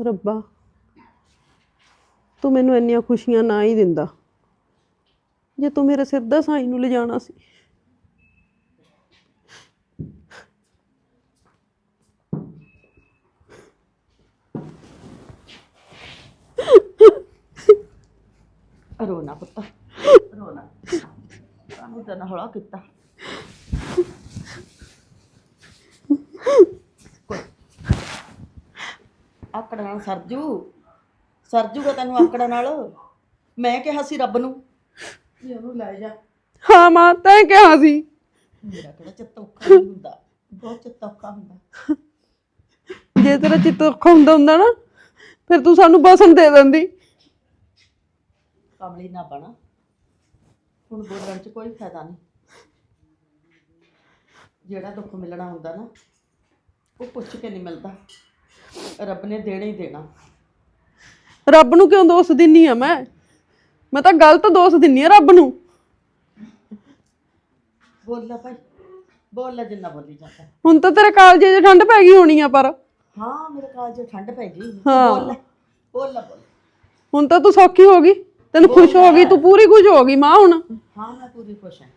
ਰੱਬਾ, ਤੂੰ ਮੈਨੂੰ ਇੰਨੀਆਂ ਖੁਸ਼ੀਆਂ ਨਾ ਹੀ ਦਿੰਦਾ। ਜੇ ਤੂੰ ਮੇਰੇ ਸਿਰ ਦਾ ਸਾਈ ਨੂੰ ਲਿਜਾਣਾ ਸੀ। ਰੋਣਾ ਪੁੱਤ, ਰੋਣਾ। ਕਾਹਨੂੰ ਤਾਂ ਹੌਲਾ ਕੀਤਾ। ਆਕੜ ਨਾਲ ਸਰਜੂ ਸਰਜੂਗਾ ਤੈਨੂੰ ਆਕੜ ਨਾਲ। ਮੈਂ ਕਿਹਾ ਸੀ ਰੱਬ ਨੂੰ। ਵੀ ਉਹਨੂੰ ਲੈ ਜਾ। ਹਾਂ ਮਾਂ ਤੈਂ ਕਿਹਾ ਸੀ। ਮੇਰਾ ਕਿਹੜਾ ਚਿੱਤ ਔਖਾ ਨਹੀਂ ਹੁੰਦਾ। ਬਹੁਤ ਚਿੱਤ ਔਖਾ ਹੁੰਦਾ। ਜੇ ਤੇਰਾ ਚਿੱਤ ਔਖਾ ਹੁੰਦਾ ਹੁੰਦਾ ਨਾ ਫਿਰ ਤੂੰ ਸਾਨੂੰ ਬਸਨ ਦੇ ਦਿੰਦੀ। ਕਮਲੀ ਨਾ ਬਣਾ। ਹੁਣ ਬੋਲਣ 'ਚ ਕੋਈ ਫਾਇਦਾ ਨਹੀਂ। ਜਿਹੜਾ ਦੁੱਖ ਮਿਲਣਾ ਹੁੰਦਾ ਨਾ ਉਹ ਪੁੱਛ ਕੇ ਨਹੀਂ ਮਿਲਦਾ। ਰੱਬ ਨੇ ਦੇਣਾ ਹੀ ਦੇਣਾ। ਰੱਬ ਨੂੰ ਕਿਉਂ ਦੋਸ਼ ਦਿੰਨੀ ਆ ਮੈਂ? ਮੈਂ ਤਾਂ ਗਲਤ ਦੋਸ਼ ਦਿੰਨੀ ਆ ਰੱਬ ਨੂੰ। ਬੋਲ ਲੈ ਭਾਈ ਬੋਲ ਲੈ ਜਿੰਨਾ ਬੋਲੀ ਜਾਂਦਾ। ਹੁਣ ਤਾਂ ਤੇਰੇ ਕਾਲਜੇ 'ਚ ਠੰਡ ਪੈ ਗਈ ਹੋਣੀ ਆ ਪਰ। ਹਾਂ ਮੇਰੇ ਕਾਲ 'ਚ ਠੰਡ ਪੈ ਗਈ। ਹਾਂ। ਬੋਲ ਲੈ ਬੋਲ ਲੈ ਬੋਲ ਹੁਣ ਤਾਂ ਤੂੰ ਸੌਖੀ ਹੋ ਗਈ ਤੈਨੂੰ ਖੁਸ਼ ਹੋ ਗਈ ਤੂੰ ਪੂਰੀ ਖੁਸ਼ ਹੋ ਗਈ ਮਾਂ ਹੁਣ। ਹਾਂ ਮੈਂ ਪੂਰੀ ਖੁਸ਼ ਹਾਂ।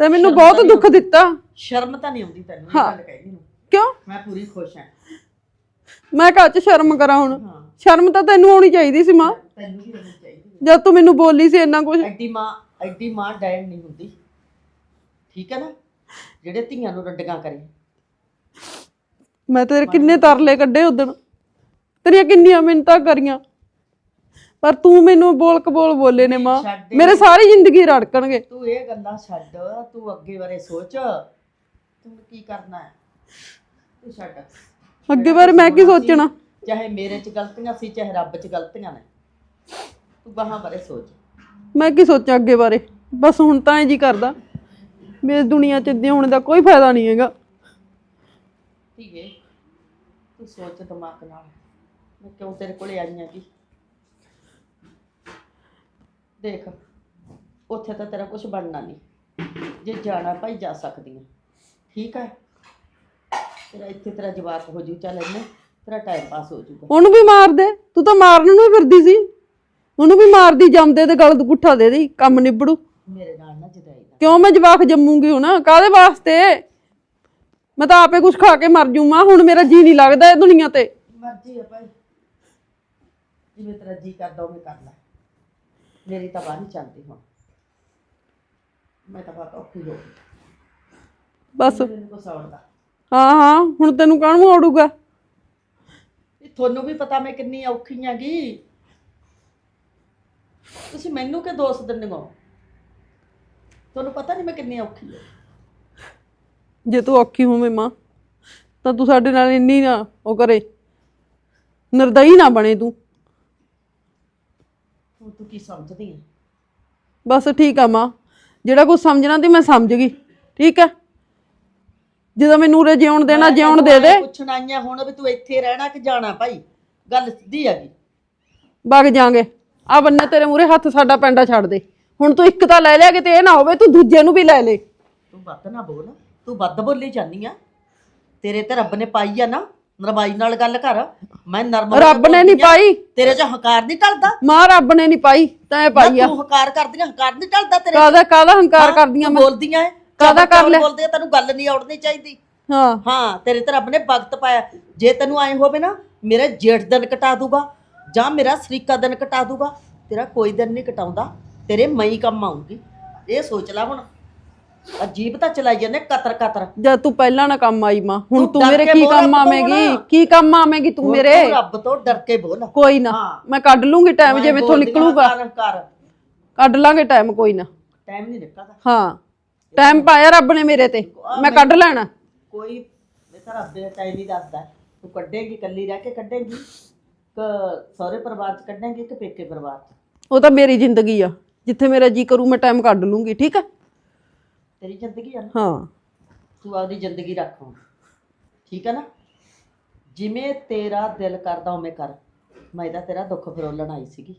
ਤੇ ਮੈਨੂੰ ਬਹੁਤ ਦੁੱਖ ਦਿੱਤਾ। ਸ਼ਰਮ ਤਾਂ ਨਹੀਂ ਆਉਂਦੀ ਤੈਨੂੰ ਇਹ ਗੱਲ ਕਹਿਣੀ ਨੂੰ ਕਿਉਂ? ਮੈਂ ਪੂਰੀ ਖੁਸ਼ ਹਾਂ। ਮੈਂ ਕਾਹ ਚ ਸ਼ਰਮ ਕਰਾਂ ਹੁਣ। ਸ਼ਰਮ ਤਾਂ ਤੈਨੂੰ ਆਉਣੀ ਚਾਹੀਦੀ ਸੀ ਮਾਂ। ਤੈਨੂੰ ਵੀ ਹੋਣੀ ਚਾਹੀਦੀ ਜਦ ਤੂੰ ਮੈਨੂੰ ਬੋਲੀ ਸੀ ਇੰਨਾ ਕੁਝ ਐਡੀ ਮਾਂ ਐਡੀ ਮਾਂ ਡੈਣ ਨਹੀਂ ਹੁੰਦੀ। ਠੀਕ ਹੈ ਨਾ? ਜਿਹੜੇ ਧੀਆਂ ਨੂੰ ਰੱਡਗਾ ਕਰੇ। ਮੈਂ ਤੇਰੇ ਕਿੰਨੇ ਤਰਲੇ ਕੱਢੇ ਉਦਣ ਤੇਰੀਆਂ ਕਿੰਨੀਆਂ ਮਿੰਨਤਾਂ ਕਰੀਆਂ। ਪਰ ਤੂੰ ਮੈਨੂੰ ਬੋਲ ਕਬੋਲ ਬੋਲੇ ਨੇ ਮਾਂ। ਛੱਡ ਮੇਰੇ ਸਾਰੀ ਜ਼ਿੰਦਗੀ ਰੜਕਣਗੇ। ਤੂੰ ਇਹ ਗੱਲਾਂ ਛੱਡ। ਤੂੰ ਅੱਗੇ ਬਾਰੇ ਸੋਚ। ਤੂੰ ਕੀ ਕਰਨਾ ਹੈ? ਤੂੰ ਛੱਡ। ਅੱਗੇ ਬਾਰੇ ਮੈਂ ਕੀ ਸੋਚਣਾ? ਚਾਹੇ ਮੇਰੇ 'ਚ ਗਲਤੀਆਂ ਸੀ ਚਾਹੇ ਰੱਬ 'ਚ ਗਲਤੀਆਂ ਨੇ। ਤੂੰ ਗਾਹਾਂ ਬਾਰੇ ਸੋਚ। ਮੈਂ ਕੀ ਸੋਚਾਂ ਅੱਗੇ ਬਾਰੇ? ਬਸ ਹੁਣ ਤਾਂ ਐ ਜੀ ਕਰਦਾ। ਇਸ ਦੁਨੀਆ 'ਚ ਇੱਦਾਂ ਹੋਣ ਦਾ ਕੋਈ ਫਾਇਦਾ ਨਹੀਂ ਹੈਗਾ। ਧੀਏ ਤੂੰ ਸੋਚ ਦਿਮਾਗ ਨਾਲ। ਮੈਂ ਕਿਉਂ ਤੇਰੇ ਕੋਲੇ ਆਈ ਆਂ ਜੀ ਦੇਖ ਉੱਥੇ ਤਾਂ ਤੇਰਾ ਕੁਝ ਬਣਨਾ ਨਹੀਂ। ਜੇ ਜਾਣਾ ਭਾਈ ਜਾ ਸਕਦੀ ਹੈ ਠੀਕ ਹੈ ਤੇਰਾ ਇੱਥੇ ਤੇਰਾ ਜਵਾਬ ਹੋ ਜੂ ਚੱਲ ਇੰਨੇ ਤੇਰਾ ਟਾਈਮ ਪਾਸ ਹੋ ਜੂਗਾ। ਉਹਨੂੰ ਵੀ ਮਾਰ ਦੇ ਤੂੰ ਤਾਂ ਮਾਰਨ ਨੂੰ ਹੀ ਫਿਰਦੀ ਸੀ। ਉਹਨੂੰ ਵੀ ਮਾਰਦੀ ਜੰਮਦੇ ਤੇ ਗਲ ਗੁੱਠਾ ਦੇ ਦੇ ਕੰਮ ਨਿਬੜੂ। ਮੇਰੇ ਨਾਲ ਨਾ ਜਦਾਈ ਨਾ ਕਿਉਂ ਮੈਂ ਜਵਾਕ ਜੰਮੂਗੀ ਹੁਣ? ਕਾਦੇ ਵਾਸਤੇ? ਮੈਂ ਤਾਂ ਆਪੇ ਕੁਝ ਖਾ ਕੇ ਮਰ ਜੂਮਾ ਹੁਣ ਮੇਰਾ ਜੀ ਨਹੀਂ ਲੱਗਦਾ ਇਹ ਦੁਨੀਆ ਤੇ। ਮਰਜ਼ੀ ਹੈ ਭਾਈ। ਜਿਵੇਂ ਤੇਰਾ ਜੀ ਕਰਦਾ ਉਵੇਂ ਕਰ ਲੈ। ਮੇਰੀ ਤਾਂ ਬਾਹ ਨਹੀਂ ਚੱਲਦੀ ਹੁਣ। ਮੈਂ ਤਾਂ ਬਹੁਤ ਔਖੀ ਹੋ ਗਈ। ਬਸ। ਮੈਨੂੰ ਕੋ ਸੌੜਦਾ ਹਾਂ ਹਾਂ ਹੁਣ ਤੈਨੂੰ ਕਾਹਨੂੰ ਔੜੂਗਾ ਇਹ ਤੁਹਾਨੂੰ ਵੀ ਪਤਾ ਮੈਂ ਕਿੰਨੀ ਔਖੀ ਆਂਗੀ ਤੁਸੀਂ ਮੈਨੂੰ ਕਿ ਦੋਸਤ ਦਿੰਦੇ ਹੋ? ਤੁਹਾਨੂੰ ਪਤਾ ਨਹੀਂ ਮੈਂ ਕਿੰਨੀ ਔਖੀ ਹਾਂ। ਜੇ ਤੂੰ ਔਖੀ ਹੋਵੇਂ ਮਾਂ ਤਾਂ ਤੂੰ ਸਾਡੇ ਨਾਲ ਇੰਨੀ ਨਾ ਉਹ ਕਰੇ। ਨਿਰਦਈ ਨਾ ਬਣੇ ਤੂੰ। ਹੁਣ ਤੂੰ ਕੀ ਸਮਝਦੀ ਹੈ ਬਸ ਠੀਕ ਆ ਮਾਂ ਜਿਹੜਾ ਕੁਝ ਸਮਝਣਾ ਤੇ ਮੈਂ ਸਮਝ ਗਈ ਠੀਕ ਹੈ ਜਦੋਂ ਮੈਨੂੰ ਉਰੇ ਜਿਉਣ ਦੇਣਾ ਜਿਉਣ ਦੇ ਦੇ। ਪੁੱਛਣ ਆਈਆਂ ਹੁਣ ਵੀ ਤੂੰ ਇੱਥੇ ਰਹਿਣਾ ਕਿ ਜਾਣਾ ਭਾਈ? ਗੱਲ ਸਿੱਧੀ ਹੈਗੀ ਵਗ ਜਾਾਂਗੇ। ਆ ਬੰਨੇ ਤੇਰੇ ਮੂਰੇ ਹੱਥ ਸਾਡਾ ਪੈਂਡਾ ਛੱਡ ਦੇ। ਹੁਣ ਤੂੰ ਇੱਕ ਤਾਂ ਲੈ ਲਿਆ ਕਿਤੇ ਇਹ ਨਾ ਹੋਵੇ ਤੂੰ ਦੂਜੇ ਨੂੰ ਵੀ ਲੈ ਲੈ। ਤੂੰ ਵੱਧ ਨਾ ਬੋਲ। ਤੂੰ ਵੱਧ ਬੋਲੀ ਜਾਂਦੀ ਆ। ਤੇਰੇ ਤੇ ਰੱਬ ਨੇ ਪਾਈ ਆ ਨਾ ਨਰਮਾਈ ਨਾਲ ਗੱਲ ਕਰ। ਮੈਂ ਨਰਮ ਰੱਬ ਨੇ ਨਹੀਂ ਆਂ। ਪਾਈ। ਤੇਰੇ ਚ ਹੰਕਾਰ ਨਹੀਂ ਟਲਦਾ? ਮਾਂ ਰੱਬ ਨੇ ਨਹੀਂ ਪਾਈ ਤੈਂ ਪਾਈ ਆ। ਤੂੰ ਹੰਕਾਰ ਕਰਦੀਆਂ ਹੰਕਾਰ ਨਹੀਂ ਟਲਦਾ ਤੇਰੇ ਕਾਦਾ ਕਾਦਾ ਹੰਕਾਰ ਕਰਦੀਆਂ ਮੈਂ? ਬੋਲਦੀਆਂ ਐ ਕਾਹਦਾ ਕਰ ਲਿਆ? ਬੋਲਦੇ ਆ, ਤੈਨੂੰ ਗੱਲ ਨਹੀਂ ਆਉਣੀ ਚਾਹੀਦੀ। ਹਾਂ। ਹਾਂ ਤੇਰੇ ਤੇ ਰੱਬ ਨੇ ਵਕਤ ਪਾਇਆ। ਜੇ ਤੈਨੂੰ ਐ ਹੋਵੇ ਨਾ ਮੇਰਾ ਜੇਠ ਦਿਨ ਕਟਾ ਦੂਗਾ ਜਾਂ ਮੇਰਾ ਸਰੀਕਾ ਦਿਨ ਕਟਾ ਦੂਗਾ ਤੇਰਾ ਕੋਈ ਦਿਨ ਨਹੀਂ ਕਟਾਉਂਦਾ ਤੇਰੇ ਮਈ ਕੰਮ ਆਉਂਗੀ ਇਹ ਸੋਚ ਲੈ ਹੁਣ। ਅਜੀਬ ਤਾਂ ਚਲਾਈ ਜਾਂਦੇ ਕਤਰ ਕਤਰ। ਜਦ ਤੂੰ ਪਹਿਲਾਂ ਨਾ ਕੰਮ ਆਈ ਮਾਂ। ਹੁਣ ਤੂੰ ਤੂੰ ਡਰ ਮੇਰੇ ਕੇ ਕੀ ਬੋਲ, ਕੰਮ ਰੱਬ ਤੋਂ ਆਵੇਂਗੀ। ਕੀ ਕੰਮ ਆਵੇਂਗੀ ਤੂੰ ਮੇਰੇ? ਤੂੰ ਰੱਬ ਤੋਂ ਡਰ ਕੇ ਬੋਲ। ਕੋਈ ਨਾ। ਹਾਂ। ਮੈਂ ਕੱਢ ਲੂੰਗੀ ਟਾਈਮ ਜੇ ਮੇਥੋਂ ਨਿਕਲੂਗਾ। ਕਰ ਕੱਢ ਲਾਂਗੇ ਟਾਈਮ ਕੋਈ ਨਾ। ਟਾਈਮ ਨਹੀਂ ਨਿਕਲਦਾ। ਹਾਂ। ਟਾਈਮ ਪਾਇਆ ਰੱਬ ਨੇ ਮੇਰੇ ਤੇ। ਮੈਂ ਕੱਢ ਲੈਣਾ। ਕੋਈ ਇਹ ਤਾਂ ਰੱਬ ਦੇ ਟਾਈਮ ਹੀ ਦੱਸਦਾ। ਤੂੰ ਕੱਢੇਗੀ ਕੱਲੀ ਰਹਿ ਕੇ ਕੱਢੇਗੀ? ਕ ਸਹੁਰੇ ਪਰਿਵਾਰ ਚ ਕੱਢੇਗੀ ਕਿ ਪੇਕੇ ਪਰਿਵਾਰ ਚ? ਉਹ ਤਾਂ ਮੇਰੀ ਜ਼ਿੰਦਗੀ ਆ। ਜਿੱਥੇ ਮੇਰਾ ਜੀ ਕਰੂ ਮੈਂ ਟਾਈਮ ਕੱਢ ਲੂੰਗੀ ਠੀਕ ਆ? ਤੇਰੀ ਜ਼ਿੰਦਗੀ ਆ ਨਾ? ਹਾਂ। ਤੂੰ ਆਪਦੀ ਜ਼ਿੰਦਗੀ ਰੱਖ ਹੁਣ। ਠੀਕ ਹੈ ਨਾ? ਜਿਵੇਂ ਤੇਰਾ ਦਿਲ ਕਰਦਾ ਉਵੇਂ ਕਰ। ਮੈਂ ਤਾਂ ਤੇਰਾ ਦੁੱਖ ਫਰੋਲਣ ਆਈ ਸੀਗੀ।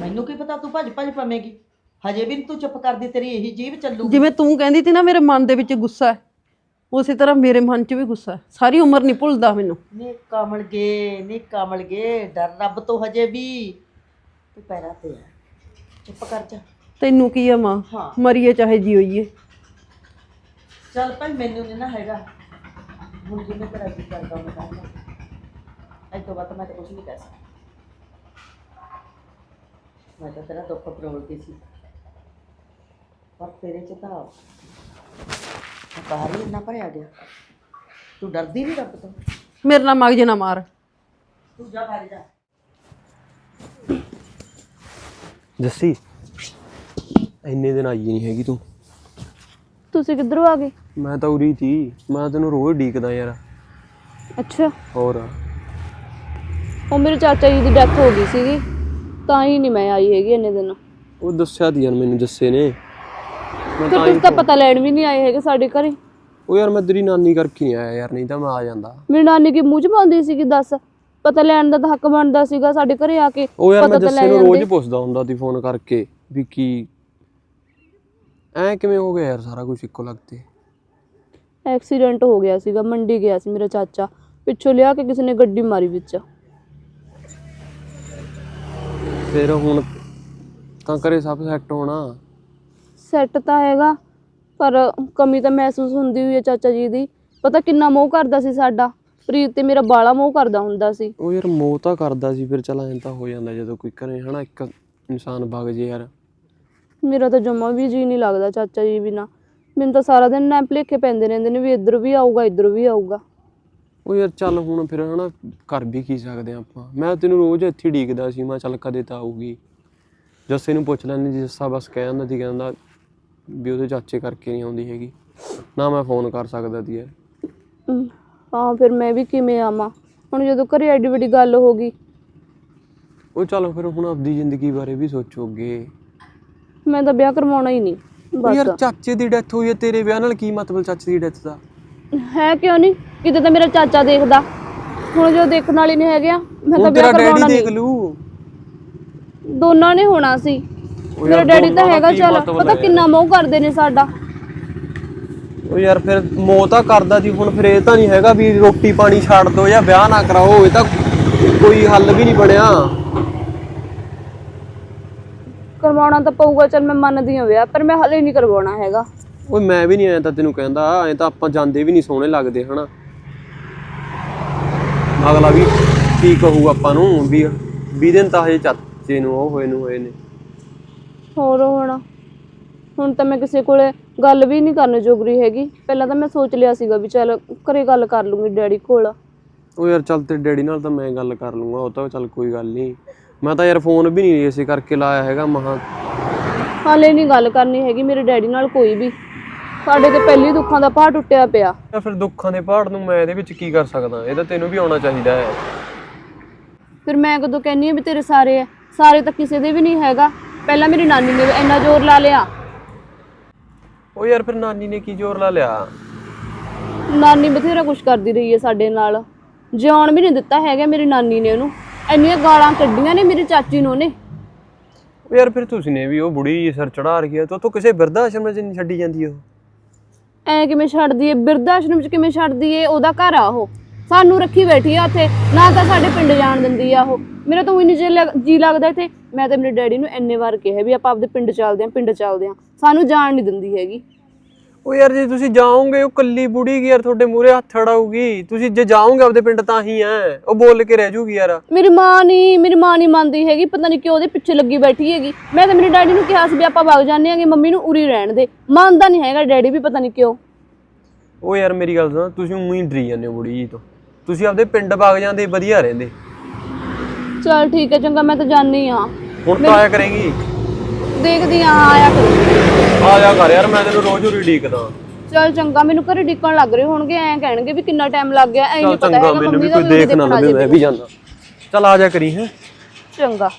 ਮੈਨੂੰ ਕੀ ਪਤਾ ਤੂੰ ਭੱਜ ਭੱਜ ਪਵੇਂਗੀ? ਹਜੇ ਵੀ ਨੀ ਤੂੰ ਚੁੱਪ ਕਰਦੀ ਤੇਰੀ ਇਹੀ ਜੀਭ ਚੱਲੂ ਜਿਵੇਂ ਤੂੰ ਕਹਿੰਦੀ ਸੀ ਨਾ ਮੇਰੇ ਮਨ ਦੇ ਵਿੱਚ ਗੁੱਸਾ ਹੈ। ਉਸੇ ਤਰ੍ਹਾਂ ਮੇਰੇ ਮਨ 'ਚ ਵੀ ਗੁੱਸਾ ਹੈ। ਸਾਰੀ ਉਮਰ ਨਹੀਂ ਭੁੱਲਦਾ ਮੈਨੂੰ। ਨੀ ਕਮਲ ਗੇ ਨੀ ਕਮਲ ਗੇ ਡਰ ਰੱਬ ਤੋਂ ਹਜੇ ਵੀ। ਤੂੰ ਪੈਰਾਂ ਤੇ ਆ। ਚੁੱਪ ਕਰ ਜਾ। ਤੈਨੂੰ ਕੀ ਆ ਮਾਂ? ਹਾਂ। ਮਰੀਏ ਚਾਹੇ ਜੀਈਏ ਚੱਲ ਭਾਈ ਮੈਨੂੰ ਨਹੀਂ ਨਾ ਹੈਗਾ। ਹੁਣ ਜਿਵੇਂ ਤੇਰਾ ਜੀ ਕਰਦਾ ਮੈਂ ਅੱਜ ਤੋਂ ਬਾਅਦ ਮੈਂ ਤਾਂ ਕੁਝ ਨਹੀਂ ਕਹਿ ਸਕਦਾ। ਮੈਂ ਤਾਂ ਤੇਰਾ ਦੁੱਖ ਫਰੋਲਦੀ ਸੀ। ਪਰ ਤੇਰੇ ਚ ਤਾਂ ਬਾਹਰ ਹੀ ਇੰਨਾ ਭਰਿਆ ਗਿਆ। ਤੂੰ ਡਰਦੀ ਨਹੀਂ ਰੱਬ ਤੋਂ? ਮੇਰੇ ਨਾਲ ਮਗਜ ਨਾ ਮਾਰ। ਤੂੰ ਜਾ ਬਾਹਰ ਜਾ। ਜੱਸੀ ਇੰਨੇ ਦਿਨ ਆਈ ਨਹੀਂ ਹੈਗੀ ਤੂੰ। ਤੁਸੀਂ ਕਿੱਧਰੋਂ ਆ ਗਏ? ਮੈਂ ਤਾਂ ਉਰੀ ਤੀ ਮੈਂ ਤੈਨੂੰ ਰੋਜ਼ ਡੀਕਦਾ ਯਾਰ। ਅੱਛਾ। ਹੋਰ? ਉਹ ਮੇਰੇ ਚਾਚਾ ਜੀ ਦੀ ਡੈਥ ਹੋ ਗਈ ਸੀਗੀ। ਤਾਂ ਹੀ ਨਹੀਂ ਮੈਂ ਆਈ ਹੈਗੀ ਇੰਨੇ ਦਿਨ। ਉਹ ਦੱਸਿਆ ਤੀ ਯਾਰ ਮੈਨੂੰ ਜੱਸੇ ਨੇ। ਮੈਂ ਤੇ ਤਾਂ ਤੁਸੀਂ ਤਾਂ ਪਤਾ ਲੈਣ ਵੀ ਨਹੀਂ ਆਏ ਹੈਗੇ ਸਾਡੇ ਘਰੇ। ਉਹ ਯਾਰ ਮੈਂ ਤੇਰੀ ਨਾਨੀ ਕਰਕੇ ਨਹੀਂ ਆਇਆ ਯਾਰ ਨਹੀਂ ਤਾਂ ਮੈਂ ਆ ਜਾਂਦਾ। ਮੇਰੀ ਨਾਨੀ ਕੀ ਮੂੰਹ ਚ ਪਾਉਂਦੀ ਸੀਗੀ ਦੱਸ। ਪਤਾ ਲੈਣ ਦਾ ਤਾਂ ਹੱਕ ਬਣਦਾ ਸੀਗਾ ਸਾਡੇ ਘਰੇ ਆ ਕੇ। ਉਹ ਯਾਰ ਮੈਂ ਜੱਸੇ ਨੂੰ ਰੋਜ਼। ਪੁੱਛਦਾ ਹੁੰਦਾ ਸੀ ਫੋਨ ਕਰਕੇ ਵੀ ਕੀ। ਐ ਕਿਵੇਂ ਹੋ ਗਿਆ ਯਾਰ ਸਾਰਾ ਕੁਝ ਇੱਕੋ ਲੱਗਤੇ ਐਕਸੀਡੈਂਟ ਹੋ ਗਿਆ ਸੀਗਾ ਮੰਡੀ ਗਿਆ ਸੀ ਮੇਰਾ ਚਾਚਾ। ਪਿੱਛੋਂ ਲਿਆ ਕੇ ਕਿਸੇ ਨੇ ਗੱਡੀ ਮਾਰੀ ਵਿੱਚ। ਫਿਰ ਹੁਣ ਤਾਂ ਕਰੇ ਸਭ ਸੈੱਟ ਹੋਣਾ। ਸੈੱਟ ਤਾਂ ਹੈਗਾ ਪਰ ਕਮੀ ਤਾਂ ਮਹਿਸੂਸ ਹੁੰਦੀ ਹੋਈ ਹੈ ਚਾਚਾ ਜੀ ਦੀ। ਪਤਾ ਕਿੰਨਾ ਮੋਹ ਕਰਦਾ ਸੀ ਸਾਡਾ। ਪ੍ਰੀਤ ਤੇ ਮੇਰਾ ਬਾਲਾ ਮੋਹ ਕਰਦਾ ਹੁੰਦਾ ਸੀ। ਉਹ ਯਾਰ ਮੋਹ ਤਾਂ ਕਰਦਾ ਸੀ ਫਿਰ ਚਲ ਐਂ ਤਾਂ ਹੋ ਜਾਂਦਾ ਜਦੋਂ ਕੋਈ ਘਰੇ ਹਨਾ ਇੱਕ ਇਨਸਾਨ ਵਗ ਜੇ ਯਾਰ। ਮੇਰਾ ਤਾਂ ਜਮਾ ਵੀ ਜੀ ਨਹੀਂ ਲੱਗਦਾ ਚਾਚਾ ਜੀ ਬਿਨਾ। ਮੈਨੂੰ ਤਾਂ ਸਾਰਾ ਦਿਨ ਨਾ ਭੁਲੇਖੇ ਪੈਂਦੇ ਰਹਿੰਦੇ ਨੇ ਵੀ ਇੱਧਰ ਵੀ ਆਊਗਾ ਇੱਧਰ ਵੀ ਆਊਗਾ। ਉਹ ਯਾਰ ਚੱਲ ਹੁਣ ਫਿਰ ਹਨਾ ਕਰ ਵੀ ਕੀ ਸਕਦੇ ਆ ਆਪਾਂ। ਮੈਂ ਤੈਨੂੰ ਰੋਜ਼ ਇੱਥੇ ਢੀਕਦਾ ਸੀ ਮੈਂ ਚੱਲ ਕਦੇ ਤਾਂ ਆਊਗੀ। ਜੱਸੇ ਨੂੰ ਪੁੱਛ ਲੈਂਦੀ ਜੱਸਾ ਬਸ ਕਹਿ ਜਾਂਦਾ ਸੀ ਕਹਿੰਦਾ ਵੀ ਉਹਦੇ ਚਾਚੇ ਕਰਕੇ ਨਹੀਂ ਆਉਂਦੀ ਹੈਗੀ। ਨਾ ਮੈਂ ਫੋਨ ਕਰ ਸਕਦਾ ਸੀ ਯਾਰ। ਹਮ, ਹਾਂ ਫਿਰ ਮੈਂ ਵੀ ਕਿਵੇਂ ਆਵਾਂ? ਹੁਣ ਜਦੋਂ ਘਰੇ ਐਡੀ ਵੱਡੀ ਗੱਲ ਹੋ ਗਈ। ਉਹ ਚੱਲ ਫਿਰ ਹੁਣ ਆਪਦੀ ਜ਼ਿੰਦਗੀ ਬਾਰੇ ਵੀ ਸੋਚੋਗੇ। ਮੈਂ ਤਾਂ ਵਿਆਹ ਕਰਵਾਉਣਾ ਹੀ ਨਹੀਂ ਯਾਰ ਬਸ। ਚਾਚੇ ਦੀ ਡੈਥ ਹੋਈ ਹੈ ਤੇਰੇ ਵਿਆਹ ਨਾਲ ਕੀ ਮਤਲਬ ਚਾਚੇ ਦੀ ਡੈਥ ਦਾ? ਹੈ ਕਿਉਂ ਨਹੀਂ? ਕਿਤੇ ਤਾਂ ਮੇਰਾ ਚਾਚਾ ਦੇਖਦਾ। ਹੁਣ ਜੋ ਦੇਖਣ ਵਾਲੀ ਨਹੀਂ ਹੈਗੇ ਮੈਂ ਤਾਂ ਹੁਣ ਤੇਰਾ ਵਿਆਹ ਕਰਵਾਉਣਾ ਡੈਡੀ ਦੇਖ ਨਹੀਂ। ਲੂ ਦੋਨਾਂ ਨੇ ਹੋਣਾ ਸੀ। ਮੇਰਾ ਡੈਡੀ ਤਾਂ ਹੈਗਾ ਚੱਲ ਪਤਾ? ਕਿੰਨਾ ਮੋਹ ਕਰਦੇ ਨੇ ਸਾਡਾ। ਉਹ ਯਾਰ ਫਿਰ ਮੋਹ ਤਾਂ ਕਰਦਾ ਸੀ ਹੁਣ ਫਿਰ ਇਹ ਤਾਂ ਨਹੀਂ ਹੈਗਾ ਵੀ ਰੋਟੀ ਪਾਣੀ ਛੱਡ ਦੋ ਜਾਂ ਵਿਆਹ ਨਾ ਕਰਾਓ ਇਹ ਤਾਂ ਕੋਈ ਹੱਲ ਵੀ ਨਹੀਂ ਬਣਿਆ। ਕਰਵਾਉਣਾ ਤਾਂ ਪਊਗਾ ਚੱਲ ਮੈਂ ਮੰਨਦੀ ਹਾਂ ਵਿਆਹ ਪਰ ਮੈਂ ਹਲੇ ਨਹੀਂ ਕਰਵਾਉਣਾ ਹੈਗਾ। ਓਏ ਮੈਂ ਵੀ ਨਹੀਂ ਐਂ ਤਾਂ ਤੈਨੂੰ ਕਹਿੰਦਾ ਐਂ ਤਾਂ ਆਪਾਂ ਜਾਂਦੇ ਵੀ ਨਹੀਂ ਸੋਹਣੇ ਲੱਗਦੇ ਹਨਾ? ਅਗਲਾ ਵੀ ਕੀ ਕਹੂ ਆਪਾਂ ਨੂੰ ਵੀ 20 ਦਿਨ ਤਾਂ ਹਜੇ ਚਾਚੇ ਨੂੰ ਉਹ ਹੋਏ ਨੂੰ ਹੋਏ ਨੇ। ਹੋਰ ਹੁਣ। ਹੁਣ ਤਾਂ ਮੈਂ ਕਿਸੇ ਕੋਲੇ ਗੱਲ ਵੀ ਨਹੀਂ ਕਰਨ ਜੋਗਰੀ ਹੈਗੀ। ਪਹਿਲਾਂ ਤਾਂ ਮੈਂ ਸੋਚ ਲਿਆ ਸੀਗਾ ਵੀ ਚੱਲ ਘਰੇ ਗੱਲ ਕਰ ਲੂੰਗੀ ਡੈਡੀ ਕੋਲ। ਉਹ ਯਾਰ ਚੱਲ ਤੇ ਡੈਡੀ ਨਾਲ ਤਾਂ ਮੈਂ ਗੱਲ ਕਰ ਲੂੰਗਾ ਉਹ ਤਾਂ ਚੱਲ ਕੋਈ ਗੱਲ ਨਹੀਂ। ਮੈਂ ਤਾਂ ਯਾਰ ਫੋਨ ਵੀ ਨਹੀਂ ਇਸੇ ਕਰਕੇ ਲਾਇਆ ਹੈਗਾ ਮਹਾ। ਹਾਲੇ ਨਹੀਂ ਗੱਲ ਕਰਨੀ ਹੈਗੀ ਮੇਰੇ ਡੈਡੀ ਨਾਲ ਕੋਈ ਵੀ। ਸਾਡੇ ਤੇ ਪਹਿਲੀ ਦੁੱਖਾਂ ਦਾ ਪਹਾੜ ਟੁੱਟਿਆ ਪਿਆ। ਜਾਂ ਫਿਰ ਦੁੱਖਾਂ ਦੇ ਪਹਾੜ ਨੂੰ ਮੈਂ ਇਹਦੇ ਵਿੱਚ ਕੀ ਕਰ ਸਕਦਾ? ਇਹ ਤਾਂ ਤੈਨੂੰ ਵੀ ਆਉਣਾ ਚਾਹੀਦਾ ਹੈ। ਫਿਰ ਮੈਂ ਕਦੋਂ ਕਹਿੰਨੀ ਆ ਵੀ ਤੇਰੇ ਸਾਰੇ ਆ। ਸਾਰੇ ਤਾਂ ਕਿਸੇ ਦੇ ਵੀ ਨਹੀਂ ਹੈਗਾ। ਪਹਿਲਾਂ ਮੇਰੀ ਨਾਨੀ ਨੇ ਇੰਨਾ ਜ਼ੋਰ ਲਾ ਲਿਆ। ਉਹ ਯਾਰ ਫਿਰ ਨਾਨੀ ਨੇ ਕੀ ਜ਼ੋਰ ਲਾ ਲਿਆ? ਨਾਨੀ ਬਥੇਰਾ ਕੁਝ ਕਰਦੀ ਰਹੀ ਹੈ ਸਾਡੇ ਨਾਲ। ਜਿਉਣ ਵੀ ਨਹੀਂ ਦਿੱਤਾ ਹੈਗਾ ਮੇਰੀ ਨਾਨੀ ਨੇ ਉਹਨੂੰ। ਇੰਨੀਆਂ ਗਾਲਾਂ ਕੱਢੀਆਂ ਨੇ ਮੇਰੀ ਚਾਚੀ ਨੂੰ ਉਹਨੇ। ਉਹ ਯਾਰ ਫਿਰ ਤੁਸੀਂ ਨੇ ਵੀ ਉਹ ਬੁੜੀ ਸਿਰ ਚੜਾ ਰਹੀ ਹੈ ਤੋ ਤੋ ਕਿਸੇ ਬਿਰਧ ਆਸ਼ਰਮ 'ਚ ਨਹੀਂ ਛੱਡੀ ਜਾਂਦੀ ਉਹ? ਐ ਕਿਵੇਂ ਛੱਡਦੀ ਏ? ਬਿਰਧ ਆਸ਼ਰਮ ਚ ਕਿਵੇਂ ਛੱਡਦੀ ਏ? ਉਹਦਾ ਘਰ ਆ ਉਹ। ਸਾਨੂੰ ਰੱਖੀ ਬੈਠੀ ਆ ਉੱਥੇ। ਨਾ ਤਾਂ ਸਾਡੇ ਪਿੰਡ ਜਾਣ ਦਿੰਦੀ ਆ ਉਹ। ਮੇਰਾ ਤਾਂ ਉਹੀ ਨਹੀਂ ਜੀ ਲੱਗ- ਜੀ ਲੱਗਦਾ ਇੱਥੇ। ਮੈਂ ਤਾਂ ਮੇਰੇ ਡੈਡੀ ਨੂੰ ਇੰਨੇ ਵਾਰ ਕਿਹਾ ਵੀ ਆਪਾਂ ਆਪਦੇ ਪਿੰਡ ਚੱਲਦੇ ਆਂ ਪਿੰਡ ਚੱਲਦੇ ਆਂ ਸਾਨੂੰ ਜਾਣ ਨਹੀਂ ਦਿੰਦੀ ਹੈਗੀ। ਉਹ ਯਾਰ ਜੇ ਤੁਸੀਂ ਜਾਓਗੇ ਉਹ ਕੱਲੀ ਬੁੜੀ ਯਾਰ ਤੁਹਾਡੇ ਮੂਹਰੇ ਹੱਥ ਅੜਾਊਗੀ? ਤੁਸੀਂ ਜੇ ਜਾਓਗੇ ਆਪਦੇ ਪਿੰਡ ਤਾਂ ਹੀ ਐ। ਉਹ ਬੋਲ ਕੇ ਰਹਿ ਜੂਗੀ ਯਾਰ। ਮੇਰੀ ਮਾਂ ਨਹੀਂ ਮੇਰੀ ਮਾਂ ਨਹੀਂ ਮੰਨਦੀ ਹੈਗੀ। ਪਤਾ ਨਹੀਂ ਕਿਉਂ ਉਹਦੇ ਪਿੱਛੇ ਲੱਗੀ ਬੈਠੀ ਹੈਗੀ। ਮੈਂ ਤਾਂ ਮੇਰੇ ਡੈਡੀ ਨੂੰ ਕਿਹਾ ਸੀ ਵੀ ਆਪਾਂ ਵਗ ਜਾਂਦੇ ਆਂਗੇ ਮੰਮੀ ਨੂੰ ਉਰੀ ਰਹਿਣ ਦੇ। ਮੰਨਦਾ ਨਹੀਂ ਹੈਗਾ ਡੈਡੀ ਵੀ ਪਤਾ ਨਹੀਂ ਕਿਉਂ। ਉਹ ਯਾਰ ਮੇਰੀ ਗੱਲ ਸੁਣ ਤੁਸੀਂ ਉਹੀ ਡਰੀ ਜਾਂਦੇ ਹੋ ਬੁੜੀ ਜੀ ਤੋਂ। ਤੁਸੀਂ ਆਪਦੇ ਪਿੰਡ ਵਗ ਜਾਂਦੇ ਵਧੀਆ ਰਹਿੰਦੇ। ਚਲ ਠੀਕ ਹੈ ਚੰਗਾ ਮੈਂ ਤਾਂ ਜਾਣੀ ਆ ਹੁਣ ਤਾਂ ਆਇਆ ਕਰੇਗੀ। ਦੇਖਦੀ ਆ ਆਇਆ ਕਰੂੰ। ਆ ਜਾ ਕਰ ਯਾਰ ਮੈਂ ਤੈਨੂੰ ਰੋਜ਼ ਉਰੀ ਡੀਕਦਾ। ਚਲ ਚੰਗਾ ਮੈਨੂੰ ਘਰੇ ਡਿੱਕਣ ਲੱਗ ਰਹੇ ਹੋਣਗੇ ਐਂ ਕਹਿਣਗੇ ਵੀ ਕਿੰਨਾ ਟਾਈਮ ਲੱਗ ਗਿਆ ਐਂ ਨਹੀਂ ਪਤਾ ਚੰਗਾ ਹੈਗਾ ਮੈਨੂੰ ਮੰਮੀ ਵੀ ਦਾ ਕੋਈ ਵੀ ਦੇਖ ਨਾ ਦੇਖਣਾ ਲਵੇ ਮੈਂ ਵੀ ਜਾਂਦਾ। ਚੱਲ ਆ ਜਾ ਕਰੀ ਹੈ। ਚੰਗਾ।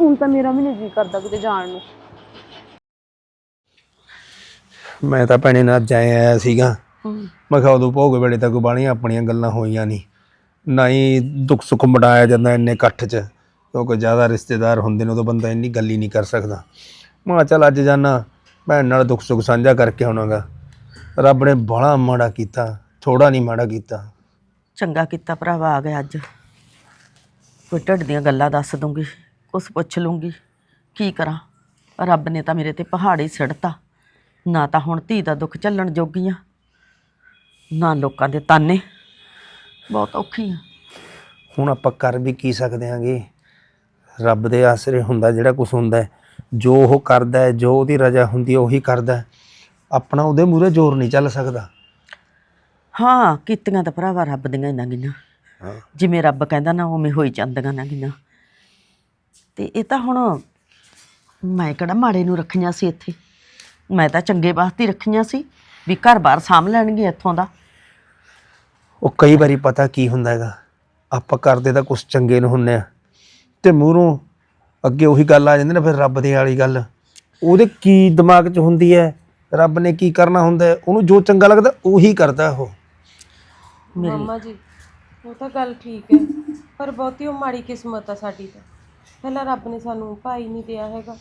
ਹੁਣ ਤਾਂ ਮੇਰਾ ਵੀ ਨਹੀਂ ਜੀ ਕਰਦਾ ਕਿਤੇ ਜਾਣ ਨੂੰ। ਮੈਂ ਤਾਂ ਭੈਣੇ ਨਾਲ ਆਇਆ ਸੀਗਾ। ਮੈਂ ਕਿਹਾ ਉਦੋਂ ਭੋਗ ਵੇਲੇ ਤੱਕ ਬਾਲੀਆਂ ਆਪਣੀਆਂ ਗੱਲਾਂ ਹੋਈਆਂ ਨਹੀਂ ਨਾ ਹੀ ਦੁੱਖ ਸੁੱਖ ਮਟਾਇਆ ਜਾਂਦਾ ਇੰਨੇ ਇਕੱਠ 'ਚ। ਕਿਉਂਕਿ ਜ਼ਿਆਦਾ ਰਿਸ਼ਤੇਦਾਰ ਹੁੰਦੇ ਨੇ, ਉਦੋਂ ਬੰਦਾ ਇੰਨੀ ਗੱਲ ਹੀ ਨਹੀਂ ਕਰ ਸਕਦਾ। ਮਾ ਚੱਲ ਅੱਜ ਜਾਣਾ ਭੈਣ ਨਾਲ ਦੁੱਖ ਸੁੱਖ ਸਾਂਝਾ ਕਰਕੇ ਆਉਣਾਗਾ। ਰੱਬ ਨੇ ਬੜਾ ਮਾੜਾ ਕੀਤਾ ਥੋੜਾ ਨਹੀਂ ਮਾੜਾ ਕੀਤਾ। ਚੰਗਾ ਕੀਤਾ ਭਰਾਵਾ, ਆ ਗਿਆ ਅੱਜ। ਕੋਈ ਢੱਡ ਦੀਆਂ ਗੱਲਾਂ ਦੱਸ ਦੂੰਗੀ, ਕੁਛ ਪੁੱਛ ਲੂੰਗੀ। ਕੀ ਕਰਾਂ? ਰੱਬ ਨੇ ਤਾਂ ਮੇਰੇ ਤੇ ਪਹਾੜ ਹੀ ਸਿੜਤਾ। ਨਾ ਤਾਂ ਹੁਣ ਧੀ ਦਾ ਦੁੱਖ ਝੱਲਣ ਜੋਗੀ ਆ ਨਾ ਲੋਕਾਂ ਦੇ ਤਾਨੇ। ਬਹੁਤ ਔਖੀ ਆ। ਹੁਣ ਆਪਾਂ ਕਰ ਵੀ ਕੀ ਸਕਦੇ ਆਂਗੇ ਰੱਬ ਦੇ ਆਸਰੇ ਹੁੰਦਾ ਜਿਹੜਾ ਕੁਝ ਹੁੰਦਾ ਹੈ। ਜੋ ਉਹ ਕਰਦਾ ਹੈ ਜੋ ਉਹਦੀ ਰਜ਼ਾ ਹੁੰਦੀ ਹੈ ਉਹੀ ਕਰਦਾ ਹੈ। ਆਪਣਾ ਉਹਦੇ ਮੂਹਰੇ ਜ਼ੋਰ ਨਹੀਂ ਚੱਲ ਸਕਦਾ। ਹਾਂ ਕੀਤੀਆਂ ਤਾਂ ਭਰਾਵਾ ਰੱਬ ਦੀਆਂ ਇਹਨਾਂ ਗੀਆਂ ਜਿਵੇਂ ਰੱਬ ਕਹਿੰਦਾ ਨਾ ਉਵੇਂ ਹੋਈ ਜਾਂਦੀਆਂ ਨਾ ਗੀਆਂ ਤੇ ਇਹ ਤਾਂ ਹੁਣ ਮੈਂ ਕਿਹੜਾ ਮਾੜੇ ਨੂੰ ਰੱਖੀਆਂ ਸੀ ਇੱਥੇ? ਮੈਂ ਤਾਂ ਚੰਗੇ ਵਾਸਤੇ ਹੀ ਰੱਖੀਆਂ ਸੀ ਵੀ ਘਰ-ਬਾਰ ਸਾਂਭ ਲੈਣਗੇ ਇੱਥੋਂ ਦਾ। ਉਹ ਕਈ ਵਾਰੀ ਪਤਾ ਕੀ ਹੁੰਦਾ ਹੈਗਾ ਆਪਾਂ ਕਰਦੇ ਤਾਂ ਕੁਝ ਚੰਗੇ ਨੂੰ ਹੁੰਨੇ ਆ ਤੇ ਮੂਹਰੋਂ ਅੱਗੇ ਉਹੀ ਗੱਲ ਆ ਜਾਂਦੀ ਨਾ ਫਿਰ ਰੱਬ ਦੀ ਵਾਲੀ ਗੱਲ। ਉਹਦੇ ਕੀ ਦਿਮਾਗ 'ਚ ਹੁੰਦੀ ਹੈ ਰੱਬ ਨੇ ਕੀ ਕਰਨਾ ਹੁੰਦਾ ਉਹਨੂੰ ਜੋ ਚੰਗਾ ਲੱਗਦਾ ਉਹੀ ਕਰਦਾ ਉਹ। ਮੰਮਾ ਜੀ ਉਹ ਤਾਂ ਗੱਲ ਠੀਕ ਹੈ ਪਰ ਬਹੁਤੀ ਉਹ ਮਾੜੀ ਕਿਸਮਤ ਆ ਸਾਡੀ ਤਾਂ। ਪਹਿਲਾਂ ਰੱਬ ਨੇ ਸਾਨੂੰ ਭਾਈ ਨਹੀਂ ਦਿਆ ਹੈਗਾ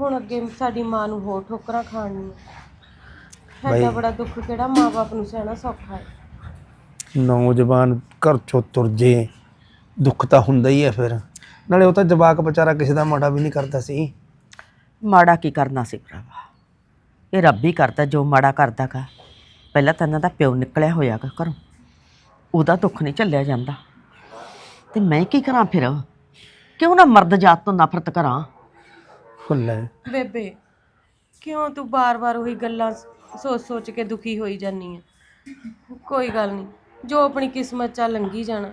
ਹੁਣ ਅੱਗੇ ਸਾਡੀ ਮਾਂ ਨੂੰ ਹੋਰ ਠੋਕਰਾਂ ਖਾਣੀਆਂ। ਸਾਡਾ ਬੜਾ ਦੁੱਖ ਕਿਹੜਾ ਮਾਪੇ ਨੂੰ ਸਹਿਣਾ ਸੌਖਾ ਹੈ। ਨੌਜਵਾਨ ਘਰ ਚੋਂ ਤੁਰ ਜੇ ਦੁੱਖ ਤਾਂ ਹੁੰਦਾ ਹੀ ਹੈ ਫਿਰ। ਨਾਲੇ ਉਹ ਤਾਂ ਜਵਾਕ ਵਿਚਾਰਾ ਕਿਸੇ ਦਾ ਮਾੜਾ ਵੀ ਨਹੀਂ ਕਰਦਾ ਸੀ। ਮਾੜਾ ਕੀ ਕਰਨਾ ਸੀ ਭਰਾਵਾ? ਇਹ ਰੱਬ ਹੀ ਕਰਦਾ ਜੋ ਮਾੜਾ ਕਰਦਾਗਾ ਪਹਿਲਾਂ ਤਾਂ ਇਹਨਾਂ ਦਾ ਪਿਓ ਨਿਕਲਿਆ ਹੋਇਆਗਾ ਘਰੋਂ। ਉਹਦਾ ਦੁੱਖ ਨਹੀਂ ਝੱਲਿਆ ਜਾਂਦਾ। ਤੇ ਮੈਂ ਕੀ ਕਰਾਂ ਫਿਰ? ਕਿਉਂ ਨਾ ਮਰਦ ਜਾਤ ਤੋਂ ਨਫ਼ਰਤ ਕਰਾਂ? ਹੁੱਲੇ ਬੇਬੇ ਕਿਉਂ ਤੂੰ ਬਾਰ-ਬਾਰ ਉਹੀ ਗੱਲਾਂ ਸੋਚ-ਸੋਚ ਕੇ ਦੁਖੀ ਹੋਈ ਜਾਨੀ ਹੈ ਕੋਈ ਗੱਲ ਨਹੀਂ। ਜੋ ਆਪਣੀ ਕਿਸਮਤ ਚ ਆ ਲੰਗੀ ਜਾਣਾ।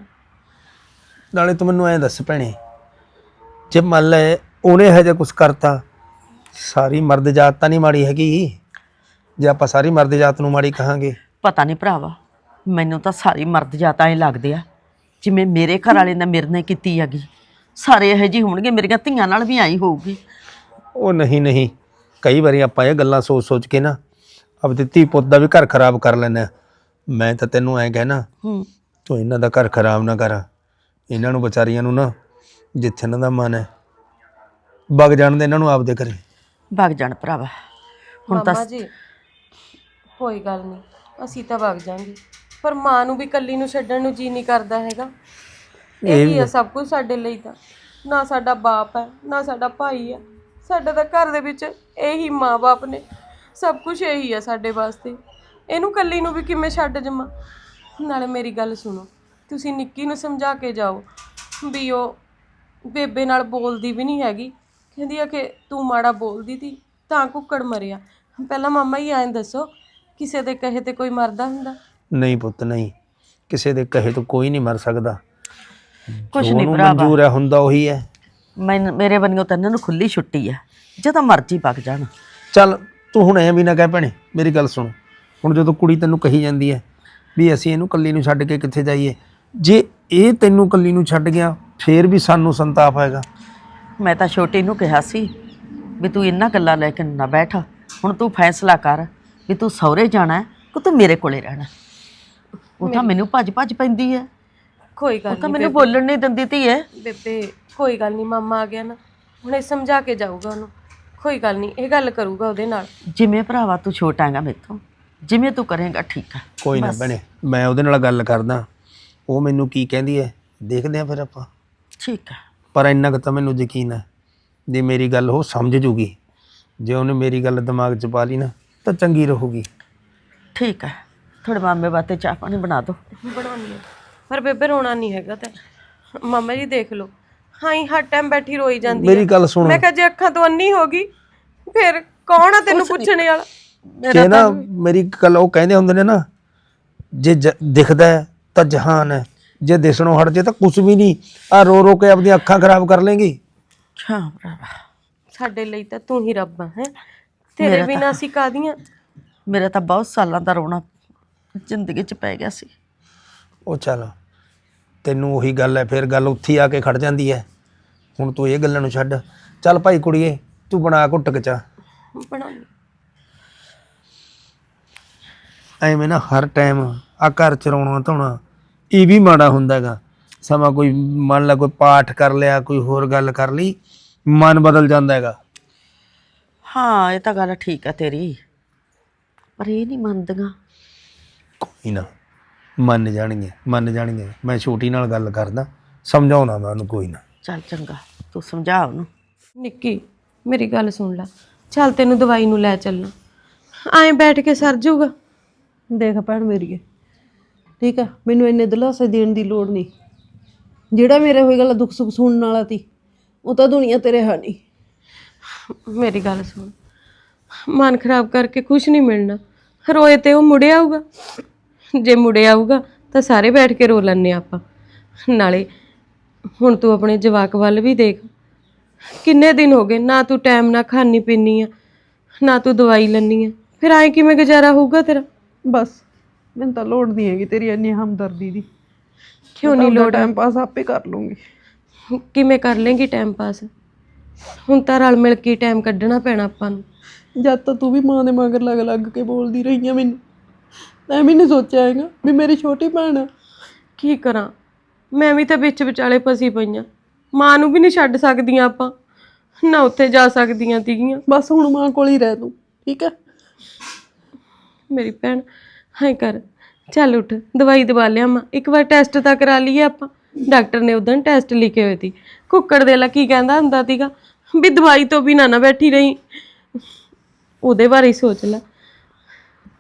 ਨਾਲੇ ਤੂੰ ਮੈਨੂੰ ਐਂ ਦੱਸ ਭੈਣੇ ਜੇ ਮੰਨ ਲੈ ਉਹਨੇ ਇਹੋ ਜਿਹਾ ਕੁਝ ਕਰਤਾ ਸਾਰੀ ਮਰਦ ਜਾਤ ਤਾਂ ਨਹੀਂ ਮਾੜੀ ਹੈਗੀ। ਜੇ ਆਪਾਂ ਸਾਰੀ ਮਰਦ ਜਾਤ ਨੂੰ ਮਾੜੀ ਕਹਾਂਗੇ। ਪਤਾ ਨਹੀਂ ਭਰਾਵਾ ਮੈਨੂੰ ਤਾਂ ਸਾਰੀ ਮਰਦ ਜਾਤਾਂ ਹੀ ਲੱਗਦੇ ਆ। ਜਿਵੇਂ ਮੇਰੇ ਘਰ ਵਾਲੇ ਨੇ ਮੇਰੇ ਨਾਲ ਕੀਤੀ ਹੈਗੀ। ਸਾਰੇ ਇਹੋ ਜਿਹੇ ਹੋਣਗੇ ਮੇਰੀਆਂ ਧੀਆਂ ਨਾਲ ਵੀ ਆਈ ਹੋਊਗੀ। ਉਹ ਨਹੀਂ ਨਹੀਂ। ਕਈ ਵਾਰੀ ਆਪਾਂ ਇਹ ਗੱਲਾਂ ਸੋਚ ਸੋਚ ਕੇ ਨਾ ਆਪਣੀ ਧੀ ਪੁੱਤ ਦਾ ਵੀ ਘਰ ਖਰਾਬ ਕਰ ਲੈਂਦੇ ਹਾਂ ਮੈਂ ਤਾਂ ਤੈਨੂੰ ਐਂ ਕਹਿਣਾ ਹੂੰ। ਤੂੰ ਇਹਨਾਂ ਦਾ ਘਰ ਖਰਾਬ ਨਾ ਕਰ। ਇਹਨਾਂ ਨੂੰ ਵਿਚਾਰੀਆਂ ਨੂੰ ਨਾ ਜਿੱਥੇ ਇਹਨਾਂ ਦਾ ਮਨ ਹੈ ਵਗ ਜਾਣ ਦੇ ਇਹਨਾਂ ਨੂੰ ਆਪਦੇ ਘਰੇ। ਵਗ ਜਾਣ ਭਰਾਵਾ। ਹੁਣ ਤਾਂ ਮਾਮਾ ਜੀ ਕੋਈ ਗੱਲ ਨਹੀਂ ਅਸੀਂ ਤਾਂ ਵਗ ਜਾਾਂਗੇ ਪਰ ਮਾਂ ਨੂੰ ਵੀ ਕੱਲੀ ਨੂੰ ਛੱਡਣ ਨੂੰ ਜੀ ਨਹੀਂ ਕਰਦਾ ਹੈਗਾ। ਇਹੀ ਹੈ ਸਭ ਕੁਝ ਸਾਡੇ ਲਈ ਤਾਂ। ਨਾ ਸਾਡਾ ਬਾਪ ਹੈ ਨਾ ਸਾਡਾ ਭਾਈ ਹੈ। ਸਾਡਾ ਤਾਂ ਘਰ ਦੇ ਵਿੱਚ ਇਹੀ ਮਾਂ-ਬਾਪ ਨੇ। ਸਭ ਕੁਝ ਇਹੀ ਹੈ ਸਾਡੇ ਵਾਸਤੇ। ਇਹਨੂੰ ਕੱਲੀ ਨੂੰ ਵੀ ਕਿਵੇਂ ਛੱਡ ਜਮਾ ਨਾਲੇ ਮੇਰੀ ਗੱਲ ਸੁਣੋ ਤੁਸੀਂ ਨਿੱਕੀ ਨੂੰ ਸਮਝਾ ਕੇ ਜਾਓ ਵੀ ਉਹ ਬੇਬੇ ਨਾਲ ਬੋਲਦੀ ਵੀ ਨਹੀਂ ਹੈਗੀ। ਕਹਿੰਦੀ ਆ ਕਿ ਤੂੰ ਮਾੜਾ ਬੋਲਦੀ ਤੀ ਤਾਂ ਕੁੱਕੜ ਮਰਿਆ। ਪਹਿਲਾਂ ਮਾਮਾ ਹੀ ਐਂ ਦੱਸੋ ਕਿਸੇ ਦੇ ਕਹੇ ਤੇ ਕੋਈ ਮਰਦਾ ਹੁੰਦਾ? ਨਹੀਂ ਪੁੱਤ ਨਹੀਂ। ਕਿਸੇ ਦੇ ਕਹੇ ਤੋਂ ਕੋਈ ਨਹੀਂ ਮਰ ਸਕਦਾ। ਕੁਛ ਜੋ ਨਹੀਂ ਉਹਨੂੰ ਭਰਾਵਾ। ਮਨਜ਼ੂਰ ਹੈ ਹੁੰਦਾ ਉਹੀ ਹੈ। ਮੈਂ ਮੇਰੇ ਬੰਨਿਓ ਤਾਂ ਇਹਨਾਂ ਨੂੰ ਖੁੱਲੀ ਛੁੱਟੀ ਆ। ਜਦੋਂ ਮਰਜ਼ੀ ਵਗ ਜਾਣ। ਚੱਲ ਤੂੰ ਹੁਣ ਐ ਵੀ ਨਾ ਕਹਿ ਭੈਣੇ ਮੇਰੀ ਗੱਲ ਸੁਣ। ਹੁਣ ਜਦੋਂ ਕੁੜੀ ਤੈਨੂੰ ਕਹੀ ਜਾਂਦੀ ਹੈ ਵੀ ਅਸੀਂ ਇਹਨੂੰ ਕੱਲੀ ਨੂੰ ਛੱਡ ਕੇ ਕਿੱਥੇ ਜਾਈਏ ਜੇ ਇਹ ਤੈਨੂੰ ਕੱਲੀ ਨੂੰ ਛੱਡ ਗਿਆ ਫੇਰ ਵੀ ਸਾਨੂੰ ਸੰਤਾਪ ਆਏਗਾ ਮੈਂ ਤਾਂ ਛੋਟੀ ਨੂੰ ਕਿਹਾ ਸੀ ਵੀ ਤੂੰ ਇੰਨਾ ਗੱਲਾਂ ਲੈ ਕੇ ਨਾ ਬੈਠ ਹੁਣ ਤੂੰ ਫੈਸਲਾ ਕਰ ਵੀ ਤੂੰ ਸਹੁਰੇ ਜਾਣਾ ਹੈ ਕਿ ਤੂੰ ਮੇਰੇ ਕੋਲੇ ਰਹਿਣਾ ਉਹ ਤਾਂ ਮੈਨੂੰ ਭੱਜ ਭੱਜ ਪੈਂਦੀ ਹੈ। ਕੋਈ ਗੱਲ ਉਹ ਤਾਂ ਨਹੀਂ ਮੈਨੂੰ ਬੋਲਣ ਨਹੀਂ ਦਿੰਦੀ ਤੀ ਹੈ ਬੇਬੇ ਕੋਈ ਗੱਲ ਨਹੀਂ ਮਾਮਾ ਆ ਗਿਆ ਨਾ। ਹੁਣ ਇਹ ਸਮਝਾ ਕੇ ਜਾਊਗਾ ਉਹਨੂੰ। ਕੋਈ ਗੱਲ ਨਹੀਂ ਇਹ ਗੱਲ ਕਰੂਗਾ ਉਹਦੇ ਨਾਲ। ਜਿਵੇਂ ਭਰਾਵਾ ਤੂੰ ਛੋਟਾ ਹੈਗਾ ਮੇਥੋਂ ਜਿਵੇਂ ਤੂੰ ਕਰੇਗਾ ਠੀਕ ਹੈ ਕੋਈ ਨਾ ਭੈਣੇ ਮੈਂ ਉਹਦੇ ਨਾਲ ਗੱਲ ਕਰਦਾ। ਉਹ ਮੈਨੂੰ ਕੀ ਕਹਿੰਦੀ ਹੈ ਦੇਖਦੇ ਆ ਫਿਰ ਆਪਾਂ। ਠੀਕ ਹੈ ਪਰ ਇੰਨਾ ਕੁ ਤਾਂ ਮੈਨੂੰ ਯਕੀਨ ਹੈ ਜੇ ਮੇਰੀ ਗੱਲ ਉਹ ਸਮਝ ਜੂਗੀ ਜੇ ਉਹਨੇ ਮੇਰੀ ਗੱਲ ਦਿਮਾਗ 'ਚ ਪਾ ਲਈ ਨਾ ਤਾਂ ਚੰਗੀ ਰਹੂਗੀ। ਠੀਕ ਹੈ ਥੋੜੇ ਮਾਮੇ ਵਾਸਤੇ ਚਾਹ ਪਾਣੀ ਬਣਾ ਦੋ। ਬਣਾਉਣੀ ਹੈ ਪਰ ਬੇਬੇ ਰੋਣਾ ਨਹੀਂ ਹੈਗਾ ਤੇ। ਮਾਮਾ ਜੀ ਦੇਖ ਲਓ। ਹਾਂ ਹੀ ਹਰ ਟਾਈਮ ਬੈਠੀ ਰੋਈ ਜਾਂਦੀ ਮੇਰੀ ਹੈ ਗੱਲ ਸੁਣ। ਮੈਂ ਕਿਹਾ ਜੇ ਅੱਖਾਂ ਤੋਂ ਅੰਨੀ ਹੋ ਗਈ ਫਿਰ ਕੌਣ ਆ ਤੈਨੂੰ ਪੁੱਛਣੇ ਵਾਲਾ? ਜੇ ਨਾ ਮੇਰੀ ਗੱਲ ਉਹ ਕਹਿੰਦੇ ਹੁੰਦੇ ਨੇ ਨਾ ਜੇ ਦਿਖਦਾ ਤਾਂ ਜਹਾਨ ਹੈ ਜੇ ਦਿਸਣੋਂ ਹਟ ਜੇ ਤਾਂ ਕੁਝ ਵੀ ਨਹੀਂ। ਆ ਰੋ ਰੋ ਕੇ ਆਪਣੀਆਂ ਅੱਖਾਂ ਖਰਾਬ ਕਰ ਲੇਂਗੀ। ਹਾਂ ਭਰਾਵਾ ਸਾਡੇ ਲਈ ਤਾਂ ਤੂੰ ਹੀ ਰੱਬ ਹੈ? ਤੇਰੇ ਬਿਨਾਂ ਅਸੀਂ ਕਾਦੀਆਂ ਮੇਰਾ ਤਾਂ ਬਹੁਤ ਸਾਲਾਂ ਦਾ ਰੋਣਾ ਜ਼ਿੰਦਗੀ 'ਚ ਪੈ ਗਿਆ ਸੀ। ਉਹ ਚੱਲ ਤੈਨੂੰ ਉਹੀ ਗੱਲ ਹੈ ਫਿਰ ਗੱਲ ਉੱਥੇ ਹੀ ਆ ਕੇ ਖੜ ਜਾਂਦੀ ਹੈ। ਹੁਣ ਤੂੰ ਇਹ ਗੱਲਾਂ ਨੂੰ ਛੱਡ। ਚੱਲ ਭਾਈ ਕੁੜੀਏ ਤੂੰ ਬਣਾ ਘੁੱਟ ਕੇ ਚਾਹ। ਬਣਾਉਣੀ ਐਵੇਂ ਨਾ ਹਰ ਟਾਈਮ ਆ ਘਰ ਚ ਰੋਣਾ ਧੋਣਾ ਇਹ ਵੀ ਮਾੜਾ ਹੁੰਦਾ ਹੈਗਾ। ਸਮਾਂ ਕੋਈ ਮੰਨ ਲਾ ਕੋਈ ਪਾਠ ਕਰ ਲਿਆ ਕੋਈ ਹੋਰ ਗੱਲ ਕਰ ਲਈ ਮਨ ਬਦਲ ਜਾਂਦਾ ਹੈਗਾ। ਹਾਂ ਇਹ ਤਾਂ ਗੱਲ ਠੀਕ ਆ ਤੇਰੀ ਪਰ ਇਹ ਨਹੀਂ ਮੰਨਦੀਆਂ। ਕੋਈ ਨਾ ਮੰਨ ਜਾਣਗੇ ਮੰਨ ਜਾਣਗੇ ਮੈਂ ਛੋਟੀ ਨਾਲ ਗੱਲ ਕਰਦਾ ਸਮਝਾਉਣਾ ਮੈਂ ਉਹਨੂੰ ਕੋਈ ਨਾ। ਚੱਲ ਚੰਗਾ ਤੂੰ ਸਮਝਾ ਉਹਨੂੰ। ਨਿੱਕੀ ਮੇਰੀ ਗੱਲ ਸੁਣ ਲੈ। ਚੱਲ ਤੈਨੂੰ ਦਵਾਈ ਨੂੰ ਲੈ ਚੱਲਣਾ। ਐਂ ਬੈਠ ਕੇ ਸਰ ਜਾਊਗਾ ਦੇਖ ਭੈਣ ਮੇਰੀਏ ਠੀਕ ਆ, ਮੈਨੂੰ ਇੰਨੇ ਦਿਲਾਸੇ ਦੇਣ ਦੀ ਲੋੜ ਨਹੀਂ। ਜਿਹੜਾ ਮੇਰੇ ਹੋਈ ਗੱਲ ਦੁੱਖ ਸੁੱਖ ਸੁਣਨ ਵਾਲਾ ਤੀ ਉਹ ਤਾਂ ਦੁਨੀਆ ਤੇਰੇ ਹੈ ਨਹੀਂ। ਮੇਰੀ ਗੱਲ ਸੁਣ। ਮਨ ਖਰਾਬ ਕਰਕੇ ਕੁਝ ਨਹੀਂ ਮਿਲਣਾ। ਰੋਏ ਤੇ ਉਹ ਮੁੜੇ ਆਊਗਾ। ਜੇ ਮੁੜੇ ਆਊਗਾ, ਤਾਂ ਸਾਰੇ ਬੈਠ ਕੇ ਰੋ ਲੈਣੇ ਆਪਾਂ। ਨਾਲੇ ਹੁਣ ਤੂੰ ਆਪਣੇ ਜਵਾਕ ਵੱਲ ਵੀ ਦੇਖ। ਕਿੰਨੇ ਦਿਨ ਹੋ ਗਏ, ਨਾ ਤੂੰ ਟਾਈਮ ਨਾ ਖਾਣੀ ਪੀਨੀ ਆ, ਨਾ ਤੂੰ ਦਵਾਈ ਲੈਣੀ ਆ। ਫਿਰ ਐਂ ਕਿਵੇਂ ਗੁਜ਼ਾਰਾ ਹੋਊਗਾ ਤੇਰਾ? ਬਸ ਮੈਨੂੰ ਤਾਂ ਲੋੜ ਨਹੀਂ ਹੈਗੀ ਤੇਰੀ ਇੰਨੀ ਹਮਦਰਦੀ ਦੀ। ਕਿਉਂ ਨਹੀਂ ਲੋੜ? ਟਾਈਮ ਪਾਸ ਆਪੇ ਕਰ ਲੂੰਗੀ। ਕਿਵੇਂ ਕਰ ਲੇਂਗੀ ਟਾਈਮ ਪਾਸ ਹੁਣ ਤਾਂ ਰਲ ਮਿਲ ਕੇ ਟਾਈਮ ਕੱਢਣਾ ਪੈਣਾ ਆਪਾਂ ਨੂੰ। ਜਦ ਤਾਂ ਤੂੰ ਵੀ ਮਾਂ ਦੇ ਮਗਰ ਲੱਗ ਲੱਗ ਕੇ ਬੋਲਦੀ ਰਹੀ ਆ ਮੈਨੂੰ। ਤਾਂ ਵੀ ਨਹੀਂ ਸੋਚਿਆ ਹੈਗਾ ਵੀ ਮੇਰੀ ਛੋਟੀ ਭੈਣ ਆ। ਕੀ ਕਰਾਂ? ਮੈਂ ਵੀ ਤਾਂ ਵਿੱਚ ਵਿਚਾਲੇ ਫਸੀ ਪਈਆਂ ਮਾਂ ਨੂੰ ਵੀ ਨਹੀਂ ਛੱਡ ਸਕਦੀਆਂ ਆਪਾਂ। ਨਾ ਉੱਥੇ ਜਾ ਸਕਦੀਆਂ ਤੀਗੀਆਂ। ਬਸ ਹੁਣ ਮਾਂ ਕੋਲ ਹੀ ਰਹਿ ਤੂੰ ਠੀਕ ਹੈ? ਮੇਰੀ ਭੈਣ। ਹਾਂ ਕਰ ਚੱਲ ਉੱਠ ਦਵਾਈ ਦਵਾ ਲਿਆ ਮਾਂ। ਇੱਕ ਵਾਰ ਟੈਸਟ ਤਾਂ ਕਰਾ ਲਈਏ ਆਪਾਂ। ਡਾਕਟਰ ਨੇ ਉਦੋਂ ਟੈਸਟ ਲਿਖੇ ਹੋਏ ਸੀ। ਕੁੱਕੜ ਦੇ ਲਾ ਕੀ ਕਹਿੰਦਾ ਹੁੰਦਾ ਸੀਗਾ? ਵੀ ਦਵਾਈ ਤੋਂ ਬਿਨਾਂ ਨਾ ਬੈਠੀ ਰਹੀ। ਉਹਦੇ ਬਾਰੇ ਹੀ ਸੋਚ ਲੈ।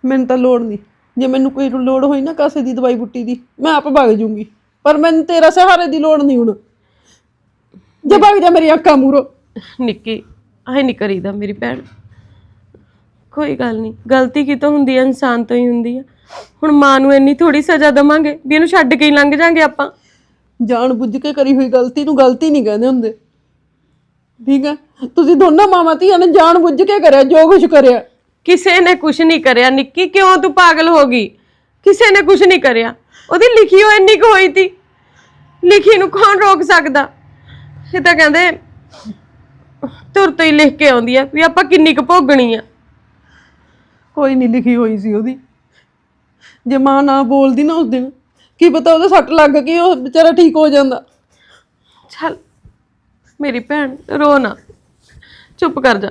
ਮੈਨੂੰ ਤਾਂ ਲੋੜ ਨਹੀਂ ਜੇ ਮੈਨੂੰ ਕੋਈ ਲੋੜ ਹੋਈ ਨਾ ਕਾਸੇ ਦੀ ਦਵਾਈ ਬੁੱਟੀ ਦੀ ਮੈਂ ਆਪ ਭੱਗ ਜੂੰਗੀ। ਪਰ ਮੈਨੂੰ ਤੇਰਾ ਸਹਾਰੇ ਦੀ ਲੋੜ ਨਹੀਂ ਹੁਣ। ਜੇ ਭੱਗ ਜਾ ਮੇਰੀ ਅੱਖਾਂ ਮੂਰੋ। ਨਿੱਕੀ ਐ ਨਹੀਂ ਕਰੀਦਾ ਮੇਰੀ ਭੈਣ। ਕੋਈ ਗੱਲ ਨਹੀਂ। ਗਲਤੀ ਕਿਤੋਂ ਹੁੰਦੀ ਹੈ ਇਨਸਾਨ ਤੋਂ ਹੀ ਹੁੰਦੀ ਹੈ ਹੁਣ ਮਾਂ ਨੂੰ ਇੰਨੀ ਥੋੜੀ ਸਜ਼ਾ ਦਵਾਂਗੇ ਵੀ ਇਹਨੂੰ ਛੱਡ ਕੇ ਹੀ ਲੰਘ ਜਾਾਂਗੇ ਆਪਾਂ। ਜਾਣ ਬੁੱਝ ਕੇ ਕਰੀ ਹੋਈ ਗਲਤੀ ਨੂੰ ਗਲਤੀ ਨਹੀਂ ਕਹਿੰਦੇ ਹੁੰਦੇ। ਠੀਕ ਹੈ ਤੁਸੀਂ ਦੋਨਾਂ ਮਾਵਾਂ ਧੀਆਂ ਨੇ ਜਾਣ ਬੁੱਝ ਕੇ ਕਰਿਆ ਜੋ ਕੁਝ ਕਰਿਆ। ਕਿਸੇ ਨੇ ਕੁਝ ਨਹੀਂ ਕਰਿਆ ਨਿੱਕੀ ਕਿਉਂ ਤੂੰ ਪਾਗਲ ਹੋ ਗਈ? ਕਿਸੇ ਨੇ ਕੁਝ ਨਹੀਂ ਕਰਿਆ। ਉਹਦੀ ਲਿਖੀ ਹੋ ਇੰਨੀ ਕੁ ਹੋਈ ਤੀ। ਲਿਖੀ ਨੂੰ ਕੌਣ ਰੋਕ ਸਕਦਾ? ਇਹ ਤਾਂ ਕਹਿੰਦੇ ਤੁਰ ਤੋਂ ਹੀ ਲਿਖ ਕੇ ਆਉਂਦੀ ਆ ਵੀ ਆਪਾਂ ਕਿੰਨੀ ਕੁ ਭੋਗਣੀ ਆ। ਕੋਈ ਨਹੀਂ ਲਿਖੀ ਹੋਈ ਸੀ ਉਹਦੀ। ਜੇ ਮਾਂ ਨਾ ਬੋਲਦੀ ਨਾ ਉਸ ਦਿਨ ਕੀ ਪਤਾ ਉਹਦੇ ਸੱਟ ਲੱਗ ਕੇ ਉਹ ਵਿਚਾਰਾ ਠੀਕ ਹੋ ਜਾਂਦਾ। ਚੱਲ ਮੇਰੀ ਭੈਣ ਰੋ ਨਾ। ਚੁੱਪ ਕਰ ਜਾ।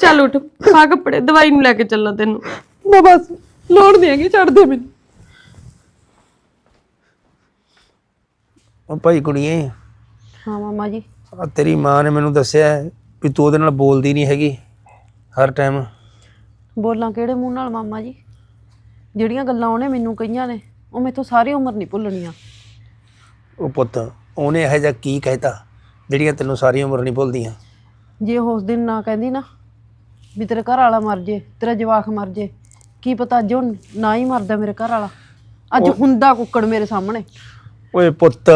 ਚੱਲ ਉੱਠ ਪਾ ਕੱਪੜੇ ਦਵਾਈ ਨੂੰ ਲੈ ਕੇ ਚੱਲਾਂ ਤੈਨੂੰ। ਨਾ ਬਸ ਲੋੜ ਨਹੀਂ ਹੈਗੀ ਛੱਡ ਦੇ ਮੈਨੂੰ। ਉਹ ਭਾਈ ਕੁੜੀਏ ਹਾਂ ਮਾਮਾ ਜੀ। ਆ ਤੇਰੀ ਮਾਂ ਨੇ ਮੈਨੂੰ ਦੱਸਿਆ ਹੈ ਵੀ ਤੂੰ ਉਹਦੇ ਨਾਲ ਬੋਲਦੀ ਨਹੀਂ ਹੈਗੀ ਹਰ ਟਾਈਮ ਬੋਲਾਂ ਕਿਹੜੇ ਮੂੰਹ ਨਾਲ ਮਾਮਾ ਜੀ? ਜਿਹੜੀਆਂ ਗੱਲਾਂ ਉਹਨੇ ਮੈਨੂੰ ਕਹੀਆਂ ਨੇ ਉਹ ਮੈਥੋਂ ਸਾਰੀ ਉਮਰ ਨਹੀਂ ਭੁੱਲਣੀਆਂ। ਉਹ ਪੁੱਤ ਉਹਨੇ ਇਹੋ ਜਿਹਾ ਕੀ ਕਹਿਤਾ ਜਿਹੜੀਆਂ ਤੈਨੂੰ ਸਾਰੀ ਉਮਰ ਨਹੀਂ ਭੁੱਲਦੀਆਂ? ਜੇ ਉਸ ਦਿਨ ਨਾ ਕਹਿੰਦੀ ਨਾ ਵੀ ਤੇਰੇ ਘਰ ਵਾਲਾ ਮਰ ਜੇ ਤੇਰਾ ਜਵਾਕ ਮਰ ਜੇ ਕੀ ਪਤਾ ਉਹ ਨਾ ਹੀ ਮਰਦਾ ਮੇਰੇ ਘਰ ਵਾਲਾ ਅੱਜ ਹੁੰਦਾ ਕੁੱਕੜ ਮੇਰੇ ਸਾਹਮਣੇ। ਓਏ ਪੁੱਤ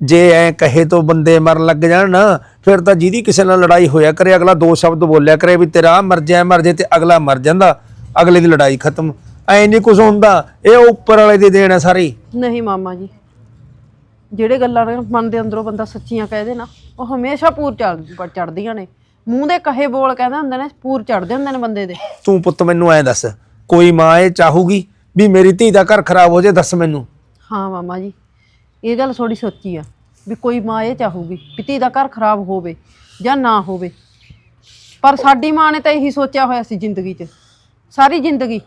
ਜੇ ਐ ਕਹੇ ਤੋਂ ਬੰਦੇ ਮਰਨ ਲੱਗ ਜਾਣ ਨਾ ਫਿਰ ਤਾਂ ਜਿਹਦੀ ਕਿਸੇ ਨਾਲ ਲੜਾਈ ਹੋਇਆ ਕਰੇ ਅਗਲਾ ਦੋ ਸ਼ਬਦ ਬੋਲਿਆ ਕਰੇ ਵੀ ਤੇਰਾ ਮਰ ਜਾ ਮਰ ਜੇ ਤੇ ਅਗਲਾ ਮਰ ਜਾਂਦਾ ਅਗਲੇ ਦੀ ਲੜਾਈ ਖਤਮ। ਐ ਨਹੀਂ ਕੁਝ ਹੁੰਦਾ ਇਹ ਉੱਪਰ ਵਾਲੇ ਦੀ ਦੇਣ ਹੈ ਸਾਰੀ। ਨਹੀਂ ਮਾਮਾ ਜੀ ਜਿਹੜੇ ਗੱਲਾਂ ਨੇ ਮਨ ਦੇ ਅੰਦਰੋਂ ਬੰਦਾ ਸੱਚੀਆਂ ਕਹਦੇ ਨਾ ਉਹ ਹਮੇਸ਼ਾ ਪੂਰ ਚੜ ਚੜਦੀਆਂ ਨੇ। ਮੂੰਹ ਦੇ ਕਹੇ ਬੋਲ ਕਹਿੰਦੇ ਹੁੰਦੇ ਨੇ ਪੂਰ ਚੜਦੇ ਹੁੰਦੇ ਨੇ ਬੰਦੇ ਦੇ। ਤੂੰ ਪੁੱਤ ਮੈਨੂੰ ਐ ਦੱਸ ਕੋਈ ਮਾਂ ਇਹ ਚਾਹੂਗੀ ਵੀ ਮੇਰੀ ਧੀ ਦਾ ਘਰ ਖਰਾਬ ਹੋ ਜਾਏ ਦੱਸ ਮੈਨੂੰ। ਹਾਂ ਮਾਮਾ ਜੀ ਇਹ ਗੱਲ ਥੋੜੀ ਸੋਚੀ ਆ, ਵੀ ਕੋਈ ਮਾਂ ਇਹ ਚਾਹੂਗੀ ਪਿਤੀ ਦਾ ਘਰ ਖਰਾਬ ਹੋਵੇ ਜਾਂ ਨਾ ਹੋਵੇ। ਪਰ ਸਾਡੀ ਮਾਂ ਨੇ ਤਾਂ ਇਹੀ ਸੋਚਿਆ ਹੋਇਆ ਸੀ ਜ਼ਿੰਦਗੀ 'ਚ, ਸਾਰੀ ਜ਼ਿੰਦਗੀ।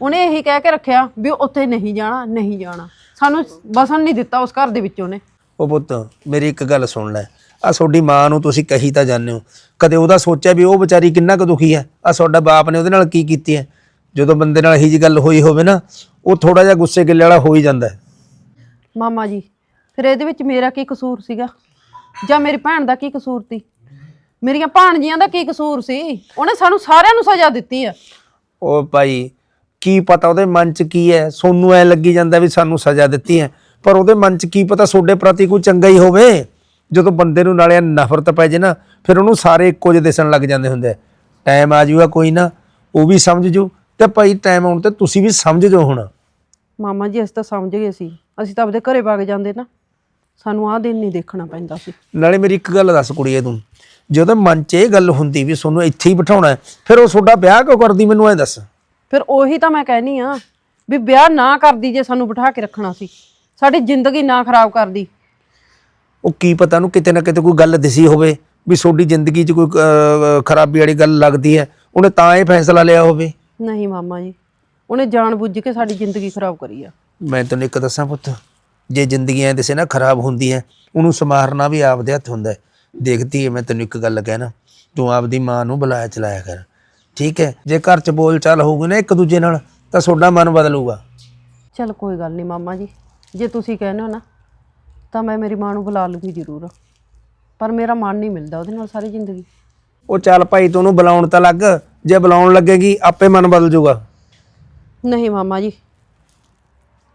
ਉਹਨੇ ਇਹੀ ਕਹਿ ਕੇ ਰੱਖਿਆ ਵੀ ਉੱਥੇ ਨਹੀਂ ਜਾਣਾ ਨਹੀਂ ਜਾਣਾ। ਸਾਨੂੰ ਬਸਣ ਨਹੀਂ ਦਿੱਤਾ ਉਸ ਘਰ ਦੇ ਵਿੱਚ ਉਹਨੇ। ਉਹ ਪੁੱਤ, ਮੇਰੀ ਇੱਕ ਗੱਲ ਸੁਣ ਲੈ। ਆ ਤੁਹਾਡੀ ਮਾਂ ਨੂੰ ਤੁਸੀਂ ਕਹੀ ਤਾਂ ਜਾਂਦੇ ਹੋ। ਕਦੇ ਉਹਦਾ ਸੋਚਿਆ ਵੀ ਉਹ ਵਿਚਾਰੀ ਕਿੰਨਾ ਕੁ ਦੁਖੀ ਹੈ? ਆ ਤੁਹਾਡਾ ਬਾਪ ਨੇ ਉਹਦੇ ਨਾਲ ਕੀ ਕੀਤੀ ਹੈ? ਜਦੋਂ ਬੰਦੇ ਨਾਲ ਇਹੀ ਜੀ ਗੱਲ ਹੋਈ ਹੋਵੇ ਨਾ, ਉਹ ਥੋੜਾ ਜਿਹਾ ਗੁੱਸੇ ਗਿੱਲੇ ਵਾਲਾ ਹੋ ਹੀ ਜਾਂਦਾ ਹੈ। ਮਾਮਾ ਜੀ, ਫਿਰ ਇਹਦੇ ਵਿੱਚ ਮੇਰਾ ਕੀ ਕਸੂਰ ਸੀਗਾ? ਜਾਂ ਮੇਰੀ ਭੈਣ ਦਾ ਕੀ ਕਸੂਰ ਸੀ? ਮੇਰੀਆਂ ਭਾਣਜੀਆਂ ਦਾ ਕੀ ਕਸੂਰ ਸੀ? ਉਹਨੇ ਸਾਨੂੰ ਸਾਰਿਆਂ ਨੂੰ ਸਜ਼ਾ ਦਿੱਤੀ ਆ। ਉਹ ਭਾਈ, ਕੀ ਪਤਾ ਉਹਦੇ ਮਨ 'ਚ ਕੀ ਹੈ ਸੋਨੂੰ ਐ ਲੱਗੀ ਜਾਂਦਾ ਵੀ ਸਾਨੂੰ ਸਜ਼ਾ ਦਿੱਤੀ ਹੈ ਪਰ ਉਹਦੇ ਮਨ 'ਚ ਕੀ ਪਤਾ ਤੁਹਾਡੇ ਪ੍ਰਤੀ ਕੋਈ ਚੰਗਾ ਹੀ ਹੋਵੇ? ਜਦੋਂ ਬੰਦੇ ਨੂੰ ਨਾਲੇ ਨਫ਼ਰਤ ਪੈ ਜੇ ਨਾ, ਫਿਰ ਉਹਨੂੰ ਸਾਰੇ ਇੱਕੋ ਜਿਹੇ ਦਿਸਣ ਲੱਗ ਜਾਂਦੇ ਹੁੰਦੇ ਟਾਈਮ ਆ ਜਾਊਗਾ ਕੋਈ ਨਾ, ਉਹ ਵੀ ਸਮਝ ਜੂ। ਤੇ ਭਾਈ ਟਾਈਮ ਆਉਣ ਤੇ ਤੁਸੀਂ ਵੀ ਸਮਝ ਜਾਓ ਹੁਣ। ਮਾਮਾ ਜੀ ਅਸੀਂ ਤਾਂ ਸਮਝ ਗਏ ਸੀ। ਅਸੀਂ ਤਾਂ ਆਪਦੇ ਘਰੇ ਵਗ ਜਾਂਦੇ ਨਾ। ਸਾਨੂੰ ਆਹ ਦਿਨ ਨਹੀਂ ਦੇਖਣਾ ਪੈਂਦਾ ਸੀ। ਨਾਲੇ ਮੇਰੀ ਇੱਕ ਗੱਲ ਦੱਸ ਕੁੜੀਏ ਤੂੰ। ਜਦੋਂ ਮਨ 'ਚ ਇਹ ਗੱਲ ਹੁੰਦੀ ਵੀ ਤੁਹਾਨੂੰ ਇੱਥੇ ਹੀ ਬਿਠਾਉਣਾ ਹੈ, ਫਿਰ ਉਹ ਤੁਹਾਡਾ ਵਿਆਹ ਕਿਉਂ ਕਰਦੀ ਮੈਨੂੰ ਐ ਦੱਸ। ਫਿਰ ਉਹੀ ਤਾਂ ਮੈਂ ਕਹਿਨੀ ਆ ਵੀ ਵਿਆਹ ਨਾ ਕਰਦੀ ਜੇ ਸਾਨੂੰ ਬਿਠਾ ਕੇ ਰੱਖਣਾ ਸੀ। ਸਾਡੀ ਜ਼ਿੰਦਗੀ ਨਾ ਖਰਾਬ ਕਰਦੀ। ਉਹ ਕੀ ਪਤਾ ਨੂੰ ਕਿਤੇ ਨਾ ਕਿਤੇ ਕੋਈ ਗੱਲ ਦਿਸੀ ਹੋਵੇ ਵੀ ਤੁਹਾਡੀ ਜ਼ਿੰਦਗੀ 'ਚ ਕੋਈ ਅਹ, ਖਰਾਬੀ ਵਾਲੀ ਗੱਲ ਲੱਗਦੀ ਹੈ। ਉਹਨੇ ਤਾਂ ਇਹ ਫੈਸਲਾ ਲਿਆ ਹੋਵੇ। ਨਹੀਂ ਮਾਮਾ ਜੀ ਉਹਨੇ ਜਾਣ ਬੁੱਝ ਕੇ ਸਾਡੀ ਜ਼ਿੰਦਗੀ ਖਰਾਬ ਕਰੀ ਆ। ਮੈਂ ਤੈਨੂੰ ਇੱਕ ਦੱਸਾਂ ਪੁੱਤ ਜੇ ਜ਼ਿੰਦਗੀ ਐ ਦਿਸੇ ਨਾ ਖਰਾਬ ਹੁੰਦੀ ਹੈ ਉਹਨੂੰ ਸਮਾਰਨਾ ਵੀ ਆਪਦੇ ਹੱਥ ਹੁੰਦਾ ਹੈ। ਦੇਖਦੀ ਹੈ ਮੈਂ ਤੈਨੂੰ ਇੱਕ ਗੱਲ ਕਹਿਣਾ ਤੂੰ ਆਪਦੀ ਮਾਂ ਨੂੰ ਬੁਲਾਇਆ ਚਲਾਇਆ ਕਰ ਠੀਕ ਹੈ? ਜੇ ਘਰ 'ਚ ਬੋਲ ਚਾਲ ਹੋਊਗੀ ਨਾ ਇੱਕ ਦੂਜੇ ਨਾਲ ਤਾਂ ਤੁਹਾਡਾ ਮਨ ਬਦਲੂਗਾ। ਚਲ ਕੋਈ ਗੱਲ ਨਹੀਂ ਮਾਮਾ ਜੀ ਜੇ ਤੁਸੀਂ ਕਹਿੰਦੇ ਹੋ ਨਾ ਤਾਂ ਮੈਂ ਮੇਰੀ ਮਾਂ ਨੂੰ ਬੁਲਾ ਲੂਗੀ ਜ਼ਰੂਰ। ਪਰ ਮੇਰਾ ਮਨ ਨਹੀਂ ਮਿਲਦਾ ਉਹਦੇ ਨਾਲ ਸਾਰੀ ਜ਼ਿੰਦਗੀ। ਉਹ ਚੱਲ ਭਾਈ ਤੂੰ ਉਹਨੂੰ ਬੁਲਾਉਣ ਤਾਂ ਲੱਗ ਜੇ ਬੁਲਾਉਣ ਲੱਗੇਗੀ ਆਪੇ ਮਨ ਬਦਲ ਜਾਊਗਾ ਨਹੀਂ ਮਾਮਾ ਜੀ।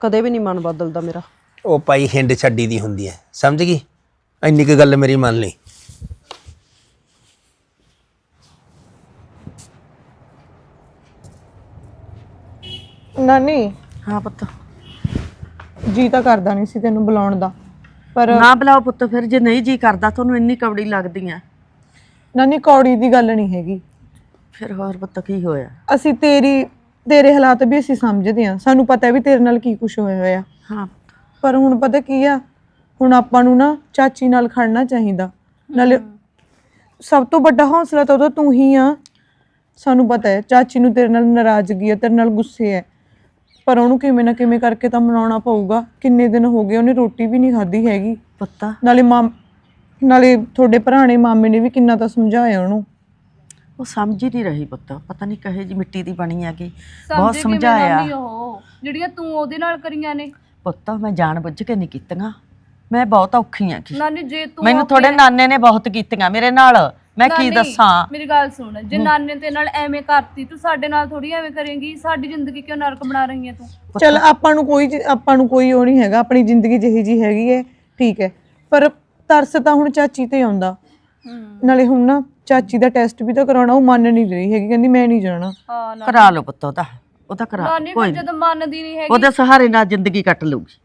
ਕਦੇ ਵੀ ਨਹੀਂ ਮਨ ਬਦਲਦਾ ਮੇਰਾ। ਉਹ ਭਾਈ ਹਿੰਡ ਛੱਡੀ ਦੀ ਹੁੰਦੀ ਹੈ ਸਮਝ ਗਈ? ਇੰਨੀ ਕੁ ਗੱਲ ਮੇਰੀ ਮੰਨ ਲਈ। ਨਾਨੀ। ਹਾਂ ਪੁੱਤ। ਜੀ ਤਾਂ ਕਰਦਾ ਨਹੀਂ ਸੀ ਤੈਨੂੰ ਬੁਲਾਉਣ ਦਾ। ਪਰ ਨਾ ਬੁਲਾਓ ਪੁੱਤ ਫਿਰ ਜੇ ਨਹੀਂ ਜੀ ਕਰਦਾ ਤੁਹਾਨੂੰ ਇੰਨੀ ਕਵੜੀ ਲੱਗਦੀਆਂ ਨਾਨੀ ਕੌੜੀ ਦੀ ਗੱਲ ਨਹੀਂ ਹੈਗੀ। ਫਿਰ ਹੋਰ ਪੁੱਤ ਕੀ ਹੋਇਆ? ਅਸੀਂ ਤੇਰੀ ਤੇਰੇ ਹਾਲਾਤ ਵੀ ਅਸੀਂ ਸਮਝਦੇ ਹਾਂ। ਸਾਨੂੰ ਪਤਾ ਵੀ ਤੇਰੇ ਨਾਲ ਕੀ ਕੁਝ ਹੋਇਆ ਹੋਇਆ। ਹਾਂ। ਪਰ ਹੁਣ ਪਤਾ ਕੀ ਆ? ਹੁਣ ਆਪਾਂ ਨੂੰ ਨਾ ਚਾਚੀ ਨਾਲ ਖੜਨਾ ਚਾਹੀਦਾ। ਨਾਲੇ ਸਭ ਤੋਂ ਵੱਡਾ ਹੌਸਲਾ ਤਾਂ ਉਹਦਾ ਤੂੰ ਹੀ ਆ। ਸਾਨੂੰ ਪਤਾ ਹੈ ਚਾਚੀ ਨੂੰ ਤੇਰੇ ਨਾਲ ਨਾਰਾਜ਼ਗੀ ਹੈ ਤੇਰੇ ਨਾਲ ਗੁੱਸੇ ਹੈ ਪਰ ਉਹਨੂੰ ਕਿਵੇਂ ਨਾ ਕਿਵੇਂ ਕਰਕੇ ਤਾਂ ਮਨਾਉਣਾ ਪਊਗਾ। ਕਿੰਨੇ ਦਿਨ ਹੋ ਗਏ ਉਹਨੇ ਰੋਟੀ ਵੀ ਨਹੀਂ ਖਾਧੀ ਹੈਗੀ। ਪੁੱਤ। ਨਾਲੇ ਮਾਮ ਨਾਲੇ ਤੁਹਾਡੇ ਭਰਾ ਨੇ ਮਾਮੇ ਨੇ ਵੀ ਕਿੰਨਾ ਤਾਂ ਸਮਝਾਇਆ ਉਹਨੂੰ। ਉਹ ਸਮਝ ਹੀ ਨਹੀਂ ਰਹੀ ਪੁੱਤ ਪਤਾ ਨਹੀਂ ਕਹੇ ਜੀ ਮਿੱਟੀ ਦੀ ਬਣੀ ਹੈਗੀ। ਬਹੁਤ ਸਮਝਾਇਆ। ਉਹ? ਜਿਹੜੀਆਂ ਤੂੰ ਉਹਦੇ ਨਾਲ ਕਰੀਆਂ ਨੇ। ਪੁੱਤ ਮੈਂ ਜਾਣ ਬੁੱਝ ਕੇ ਨਹੀਂ ਕੀਤੀਆਂ। ਮੈਂ ਬਹੁਤ ਔਖੀ ਆ ਕੀ ਨਾਨੀ ਜੇ ਤੂੰ ਮੈਨੂੰ ਤੁਹਾਡੇ ਨਾਨੇ ਨੇ ਬਹੁਤ ਕੀਤੀਆਂ ਮੇਰੇ ਨਾਲ। ਮੈਂ ਕੀ ਨਾਨੀ, ਦੱਸਾਂ? ਮੇਰੀ ਗੱਲ ਸੁਣ। ਜੇ ਨਾਨੇ ਤੇ ਨਾਲ ਐਵੇਂ ਕਰਤੀ ਤੂੰ ਸਾਡੇ ਨਾਲ ਥੋੜੀ ਐਵੇਂ ਕਰੇਂਗੀ? ਸਾਡੀ ਜ਼ਿੰਦਗੀ ਕਿਉਂ ਨਰਕ ਬਣਾ ਰਹੀ ਹੈ ਤੂੰ? ਚਲ ਆਪਾਂ ਨੂੰ ਕੋਈ ਚੀ- ਆਪਾਂ ਨੂੰ ਕੋਈ ਉਹ ਨਹੀਂ ਹੈਗਾ। ਆਪਣੀ ਜ਼ਿੰਦਗੀ ਜਿਹੀ ਜੀ ਹੈਗੀ ਹੈ। ਠੀਕ ਹੈ। ਪਰ ਤਰਸ ਤਾਂ ਹੁਣ ਚਾਚੀ ਤੇ ਆਉਂਦਾ। ਨਾਲੇ ਹੁਣ ਨਾ ਚਾਚੀ ਦਾ ਟੈਸਟ ਵੀ ਤਾਂ ਕਰਾਉਣਾ ਉਹ ਮੰਨ ਨਹੀਂ ਰਹੀ ਹੈਗੀ ਕਹਿੰਦੀ ਮੈਂ ਨਹੀਂ ਜਾਣਾ। ਹਾਂ ਨਾ- ਕਰਾ ਲਓ ਪੁੱਤ ਉਹਦਾ ਉਹਦਾ ਕਰਾ ਨਾਨੀ ਫਿਰ ਜਦੋਂ ਮੰਨਦੀ ਨਹੀਂ ਹੈਗੀ। ਉਹਦੇ ਸਹਾਰੇ ਨਾਲ ਜ਼ਿੰਦਗੀ ਕੱਟ ਲਊਗੀ।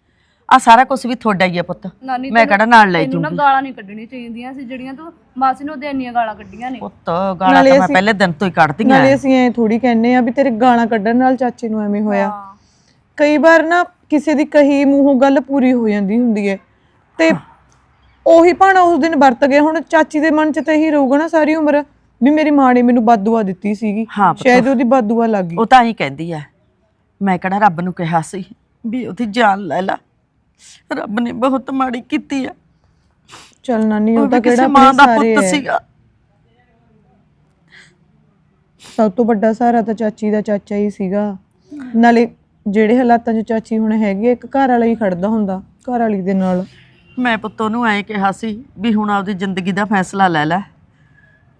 ਆ ਸਾਰਾ ਕੁਝ ਵੀ ਤੁਹਾਡਾ ਹੀ ਹੈ ਪੁੱਤ। ਨਾਨੀ ਮੈਂ ਕਿਹੜਾ ਨਾਲ ਲੈ ਤੈਨੂੰ ਨਾ ਜੂੰਗੀ ਗਾਲਾਂ ਨਹੀਂ ਕੱਢਣੀ ਚਾਹੀਦੀਆਂ ਸੀ ਜਿਹੜੀਆਂ ਤੂੰ ਮਾਸੀ ਨੂੰ ਉਹਦੇ ਇੰਨੀਆਂ ਗਾਲਾਂ ਕੱਢੀਆਂ ਨੇ। ਪੁੱਤ ਗਾਲਾਂ ਤਾਂ ਮੈਂ ਪਹਿਲੇ ਦਿਨ ਤੋਂ ਹੀ ਕੱਢਦੀ ਆ ਨਾਲੇ ਅਸੀਂ ਐ ਥੋੜੀ ਕਹਿੰਨੇ ਆ ਵੀ ਤੇਰੇ ਗਾਲਾਂ ਕੱਢਣ ਨਾਲ ਚਾਚੇ ਨੂੰ ਐਵੇਂ ਹੋਇਆ। ਹਾਂ। ਕਈ ਵਾਰ ਨਾ ਕਿਸੇ ਦੀ ਕਹੀ ਮੂੰਹੋਂ ਗੱਲ ਪੂਰੀ ਹੋ ਜਾਂਦੀ ਹੁੰਦੀ ਹੈ। ਤੇ ਉਹੀ ਭਾਣਾ ਉਸ ਦਿਨ ਵਰਤ ਗਿਆ ਹੁਣ ਚਾਚੀ ਦੇ ਮਨ 'ਚ ਤਾਂ ਇਹੀ ਰਹੂਗਾ ਨਾ ਸਾਰੀ ਉਮਰ ਵੀ ਮੇਰੀ ਮਾਂ ਨੇ ਮੈਨੂੰ ਬਦਦੁਆ ਦਿੱਤੀ ਸੀਗੀ। ਹਾਂ ਪੁੱਤ। ਸ਼ਾਇਦ ਉਹਦੀ ਬਦਦੁਆ ਲੱਗ ਗਈ। ਉਹ ਤਾਂ ਹੀ ਕਹਿੰਦੀ ਆ ਮੈਂ ਕਿਹੜਾ ਰੱਬ ਨੂੰ ਕਿਹਾ ਸੀ ਵੀ ਉਹਦੀ ਜਾਨ ਲੈ ਲੈ। ਰੱਬ ਨੇ ਬਹੁਤ ਮਾੜੀ ਕੀਤੀ ਆ। ਚੱਲ ਨਾਨੀ ਉਹ ਉਹ ਤਾਂ ਵੀ ਕਿਸੇ ਕਿਹੜਾ ਮਾਂ ਦਾ ਪੁੱਤ ਸੀਗਾ। ਸਭ ਤੋਂ ਵੱਡਾ ਸਹਾਰਾ ਤਾਂ ਚਾਚੀ ਦਾ ਚਾਚਾ ਹੀ ਸੀਗਾ। ਨਾਲੇ ਜਿਹੜੇ ਹਾਲਾਤਾਂ 'ਚ ਚਾਚੀ ਹੁਣ ਹੈਗੀ ਆ, ਇੱਕ ਘਰ ਵਾਲਾ ਹੀ ਖੜਦਾ ਹੁੰਦਾ ਘਰ ਵਾਲੀ ਦੇ ਨਾਲ। ਮੈਂ ਪੁੱਤ ਨੂੰ ਐਂ ਕਿਹਾ ਸੀ ਵੀ ਹੁਣ ਆਪਦੀ ਜ਼ਿੰਦਗੀ ਦਾ ਫੈਸਲਾ ਲੈ ਲੈ।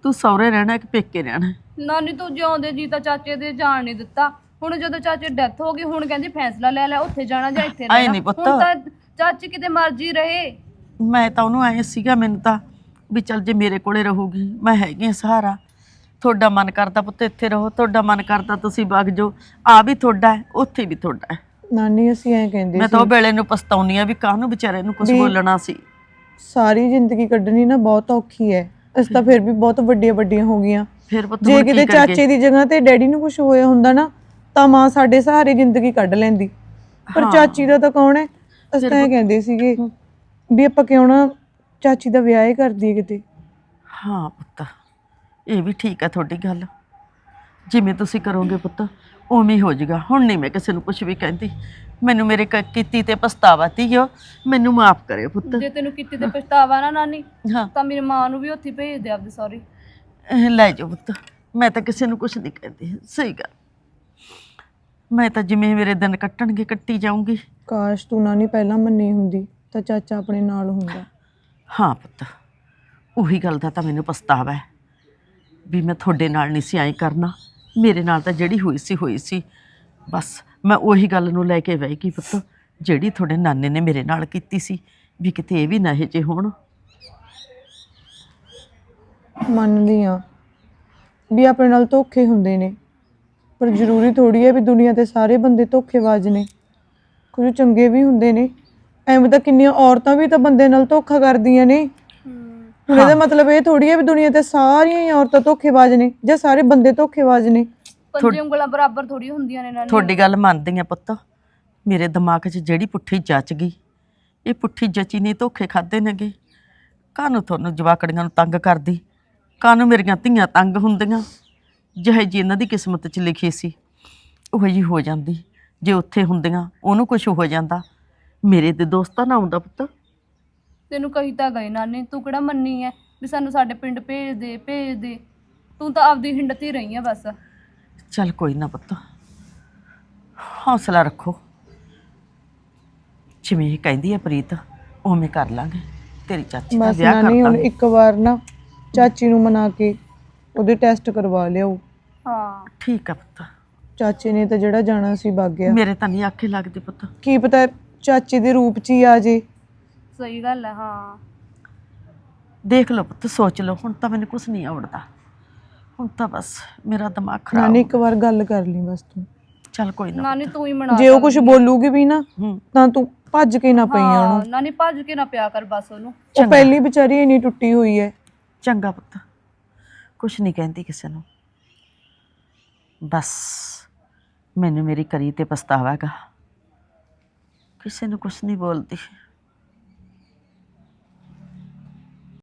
ਤੂੰ ਸਹੁਰੇ ਰਹਿਣਾ ਕਿ ਪੇਕੇ ਰਹਿਣਾ? ਨਾਨੀ ਤੂੰ ਜਿਉਂਦੇ ਜੀ ਤਾਂ ਚਾਚੇ ਦੇ ਜਾਣ ਨਹੀਂ ਦਿੱਤਾ। ਹੁਣ ਜਦੋਂ ਚਾਚੇ ਡੈਥ ਹੋ ਗਈ ਹੁਣ ਕਹਿੰਦੀ ਫੈਸਲਾ ਲੈ ਲੈ ਉੱਥੇ ਜਾਣਾ ਜਾਂ ਇੱਥੇ ਆਏਂ ਰਹਿਣਾ। ਨੀ ਪੁੱਤ। ਹੁਣ ਤਾਂ ਚਾਚੀ ਕਿਤੇ ਮਰਜ਼ੀ ਰਹੇ। ਮੈਂ ਤਾਂ ਉਹਨੂੰ ਐਂ ਸੀਗਾ ਮੈਨੂੰ ਤਾਂ ਵੀ ਚੱਲ ਜੇ ਮੇਰੇ ਕੋਲੇ ਰਹੂਗੀ ਮੈਂ ਹੈਗੀ ਹਾਂ ਸਹਾਰਾ। ਤੁਹਾਡਾ ਮਨ ਕਰਦਾ ਪੁੱਤ ਇੱਥੇ ਰਹੋ ਤੁਹਾਡਾ ਮਨ ਕਰਦਾ ਤੁਸੀਂ ਵਗ ਜਾਓ। ਆ ਵੀ ਤੁਹਾਡਾ ਹੈ ਉੱਥੇ ਵੀ ਤੁਹਾਡਾ ਹੈ। ਨਾਨੀ ਅਸੀਂ ਐਂ ਕਹਿੰਦੇ ਮੈਂ ਤਾਂ ਉਹ ਵੇਲੇ ਨੂੰ ਪਛਤਾਉਣੀ ਆ ਵੀ ਕਾਹਨੂੰ ਵਿਚਾਰੇ ਨੂੰ ਕੁਝ ਬੋਲਣਾ ਸੀ। ਸਾਰੀ ਜ਼ਿੰਦਗੀ ਕੱਢਣੀ ਨਾ ਬਹੁਤ ਔਖੀ ਹੈ ਅਸੀਂ ਤਾਂ ਫਿਰ ਵੀ ਬਹੁਤ ਵੱਡੀਆਂ ਵੱਡੀਆਂ ਹੋ ਗਈਆਂ। ਫਿਰ ਪੁੱਤ ਜੇ ਕਿਤੇ ਚਾਚੇ ਦੀ ਜਗ੍ਹਾ ਤੇ ਡੈਡੀ ਨੂੰ ਕੁਝ ਹੋਇਆ ਹੁੰਦਾ ਨਾ ਤਾਂ ਮਾਂ ਸਾਡੇ ਸਹਾਰੇ ਜ਼ਿੰਦਗੀ ਕੱਢ ਲੈਂਦੀ। ਪਰ ਚਾਚੀ ਦਾ ਤਾਂ ਕੌਣ ਹੈ ਅਸੀਂ ਤਾਂ ਇਹ ਕਹਿੰਦੇ ਸੀਗੇ ਵੀ ਆਪਾਂ ਕਿਉਂ ਨਾ ਚਾਚੀ ਦਾ ਵਿਆਹ ਹੀ ਕਰ ਦਈਏ ਕਿਤੇ। ਹਾਂ ਪੁੱਤ ਇਹ ਵੀ ਠੀਕ ਹੈ ਤੁਹਾਡੀ ਗੱਲ। ਜਿਵੇਂ ਤੁਸੀਂ ਕਰੋਗੇ ਪੁੱਤ ਉਵੇਂ ਹੀ ਹੋ ਜਾਏਗਾ ਹੁਣ ਨਹੀਂ ਮੈਂ ਕਿਸੇ ਨੂੰ ਕੁਝ ਵੀ ਕਹਿੰਦੀ। ਮੈਨੂੰ ਮੇਰੇ ਕ- ਕੀਤੀ ਤੇ ਪਛਤਾਵਾ ਧੀਓ। ਮੈਨੂੰ ਮਾਫ ਕਰਿਓ ਪੁੱਤ। ਜੇ ਤੈਨੂੰ ਕਿਤੇ ਤੇ ਪਛਤਾਵਾ ਨਾ ਨਾਨੀ ਹਾਂ। ਤਾਂ ਮੇਰੀ ਮਾਂ ਨੂੰ ਵੀ ਉੱਥੇ ਭੇਜ ਦੇ ਆਪਦੇ ਸੌਰੀ ਇਹ ਲੈ ਜਾਓ ਪੁੱਤ। ਮੈਂ ਤਾਂ ਕਿਸੇ ਨੂੰ ਕੁਝ ਨਹੀਂ ਕਹਿੰਦੀ। ਸਹੀ ਗੱਲ। ਮੈਂ ਤਾਂ ਜਿਵੇਂ ਮੇਰੇ ਦਿਨ ਕੱਟਣਗੇ ਕੱਟੀ ਜਾਊਂਗੀ। ਕਾਸ਼ ਤੂੰ ਨਾ ਨਹੀਂ ਪਹਿਲਾਂ ਮੰਨੀ ਹੁੰਦੀ ਤਾਂ ਚਾਚਾ ਆਪਣੇ ਨਾਲ ਹੁੰਦਾ। ਹਾਂ ਪੁੱਤ। ਉਹੀ ਗੱਲ ਦਾ ਤਾਂ ਮੈਨੂੰ ਪਛਤਾਵਾ ਹੈ। ਵੀ ਮੈਂ ਤੁਹਾਡੇ ਨਾਲ ਨਹੀਂ ਸੀ ਐਂ ਕਰਨਾ। ਮੇਰੇ ਨਾਲ ਤਾਂ ਜਿਹੜੀ ਹੋਈ ਸੀ ਹੋਈ ਸੀ। ਬਸ ਮੈਂ ਉਹੀ ਗੱਲ ਨੂੰ ਲੈ ਕੇ ਬਹਿ ਗਈ ਪੁੱਤ, ਜਿਹੜੀ ਤੁਹਾਡੇ ਨਾਨੇ ਨੇ ਮੇਰੇ ਨਾਲ ਕੀਤੀ ਸੀ, ਵੀ ਕਿਤੇ ਇਹ ਵੀ ਨਾ ਇਹ ਜੇ ਹੋਣ। ਮੰਨਦੀ ਆ ਵੀ ਆਪਣੇ ਨਾਲ ਧੋਖੇ ਹੁੰਦੇ ਨੇ, ਪਰ ਜ਼ਰੂਰੀ ਥੋੜੀ ਹੈ ਵੀ ਦੁਨੀਆ ਤੇ ਸਾਰੇ ਬੰਦੇ ਧੋਖੇਬਾਜ਼ ਨੇ। ਕੁਝ ਚੰਗੇ ਵੀ ਹੁੰਦੇ ਨੇ, ਐਵੇਂ ਤਾਂ ਕਿੰਨੀਆਂ ਔਰਤਾਂ ਵੀ ਤਾਂ ਬੰਦੇ ਨਾਲ ਧੋਖਾ ਕਰਦੀਆਂ ਨੇ। ਹੁਣ ਇਹਦਾ ਮਤਲਬ ਇਹ ਥੋੜੀ ਹੈ ਵੀ ਦੁਨੀਆ ਤੇ ਸਾਰੀਆਂ ਹੀ ਔਰਤਾਂ ਧੋਖੇਬਾਜ਼ ਨੇ ਜਾਂ ਸਾਰੇ ਬੰਦੇ ਧੋਖੇਬਾਜ਼ ਨੇ। ਪੰਜੇ ਉਂਗਲਾਂ ਬਰਾਬਰ ਥੋੜੀ ਹੁੰਦੀਆਂ ਨੇ ਨਾਨੀ ਤੁਹਾਡੀ ਗੱਲ ਮੰਨਦੀ ਆ ਪੁੱਤ। ਮੇਰੇ ਦਿਮਾਗ 'ਚ ਜਿਹੜੀ ਪੁੱਠੀ ਜੱਚ ਗਈ ਇਹ ਪੁੱਠੀ ਜਚੀ ਨੇ ਧੋਖੇ ਖਾਦੇ ਨੇਗੇ। ਕਾਹਨੂੰ ਤੁਹਾਨੂੰ ਜਵਾਕੜੀਆਂ ਨੂੰ ਤੰਗ ਕਰਦੀ? ਕਾਹਨੂੰ ਮੇਰੀਆਂ ਧੀਆਂ ਤੰਗ ਹੁੰਦੀਆਂ? ਜਿਹੇ ਜੀ ਇਹਨਾਂ ਦੀ ਕਿਸਮਤ 'ਚ ਲਿਖੀ ਸੀ ਉਹ ਜੀ ਹੋ ਜਾਂਦੀ। ਜੇ ਉੱਥੇ ਹੁੰਦੀਆਂ ਉਹਨੂੰ ਕੁਝ ਹੋ ਜਾਂਦਾ। ਮੇਰੇ ਤੇ ਦੋਸਤਾਂ ਨਾ ਆਉਂਦਾ ਪੁੱਤ। ਤੈਨੂੰ ਕਹੀ ਤਾਂ ਗਏ ਨਾਨੀ ਤੂੰ ਕਿਹੜਾ ਮੰਨੀ ਐ ਵੀ ਸਾਨੂੰ ਸਾਡੇ ਪਿੰਡ ਭੇਜ ਦੇ ਭੇਜ ਦੇ। ਤੂੰ ਤਾਂ ਆਪਦੀ ਹਿੰਡ ਤੇ ਹੀ ਰਹੀ ਆ ਬਸ। ਚੱਲ ਕੋਈ ਨਾ ਪੁੱਤ। ਹੌਸਲਾ ਰੱਖੋ। ਜਿਵੇਂ ਇਹ ਕਹਿੰਦੀ ਹੈ ਪ੍ਰੀਤ ਉਵੇਂ ਕਰ ਲਾਂਗੇ। ਤੇਰੀ ਚਾਚੀ ਦਾ ਬਸ ਵਿਆਹ ਕਰ ਨਾਨੀ ਹੁਣ ਇੱਕ ਵਾਰ ਨਾ ਚਾਚੀ ਨੂੰ ਮਨਾ ਕੇ ਉਹਦੇ ਟੈਸਟ ਕਰਵਾ ਲਿਆਓ। ਹਾਂ। ਠੀਕ ਆ ਪੁੱਤ। ਚਾਚੇ ਨੇ ਤਾਂ ਜਿਹੜਾ ਜਾਣਾ ਸੀ ਵਗ ਗਿਆ। ਮੇਰੇ ਤਾਂ ਨਹੀਂ ਆਖੇ ਲੱਗਦੇ ਪੁੱਤ। ਕੀ ਪਤਾ ਚਾਚੇ ਦੇ ਰੂਪ 'ਚ ਹੀ ਆ ਜੇ। ਸਹੀ ਗੱਲ ਹੈ ਹਾਂ। ਦੇਖ ਲਓ ਪੁੱਤ ਸੋਚ ਲਓ ਹੁਣ ਤਾਂ ਮੈਨੂੰ ਕੁਝ ਨਹੀਂ ਆਉੜਦਾ ਹੁਣ ਤਾਂ ਬਸ ਮੇਰਾ ਦਿਮਾਗ ਖਰਾਬ ਨਾਨੀ ਇੱਕ ਵਾਰ ਗੱਲ ਕਰ ਲਈ ਬਸ ਤੂੰ। ਚੱਲ ਕੋਈ ਨਾ ਨਾਨੀ ਤੂੰ ਹੀ ਮਨਾ ਜੇ ਉਹ ਕੁਝ ਬੋਲੂਗੀ ਵੀ ਨਾ ਹੂੰ। ਤਾਂ ਤੂੰ ਭੱਜ ਕੇ ਨਾ ਪਈ ਹਾਂ ਉਹਨੂੰ। ਨਾਨੀ ਭੱਜ ਕੇ ਨਾ ਪਿਆ ਕਰ ਬਸ ਉਹਨੂੰ। ਉਹ ਪਹਿਲੀ ਵਿਚਾਰੀ ਇੰਨੀ ਟੁੱਟੀ ਹੋਈ ਹੈ ਚੰਗਾ ਪੁੱਤ। ਕੁਛ ਨਹੀਂ ਕਹਿੰਦੀ ਕਿਸੇ ਨੂੰ। ਬਸ ਮੈਨੂੰ ਮੇਰੀ ਕਰੀ ਤੇ ਪਛਤਾਵਾ ਹੈਗਾ ਕਿਸੇ ਨੂੰ ਕੁਛ ਨਹੀਂ ਬੋਲਦੀ।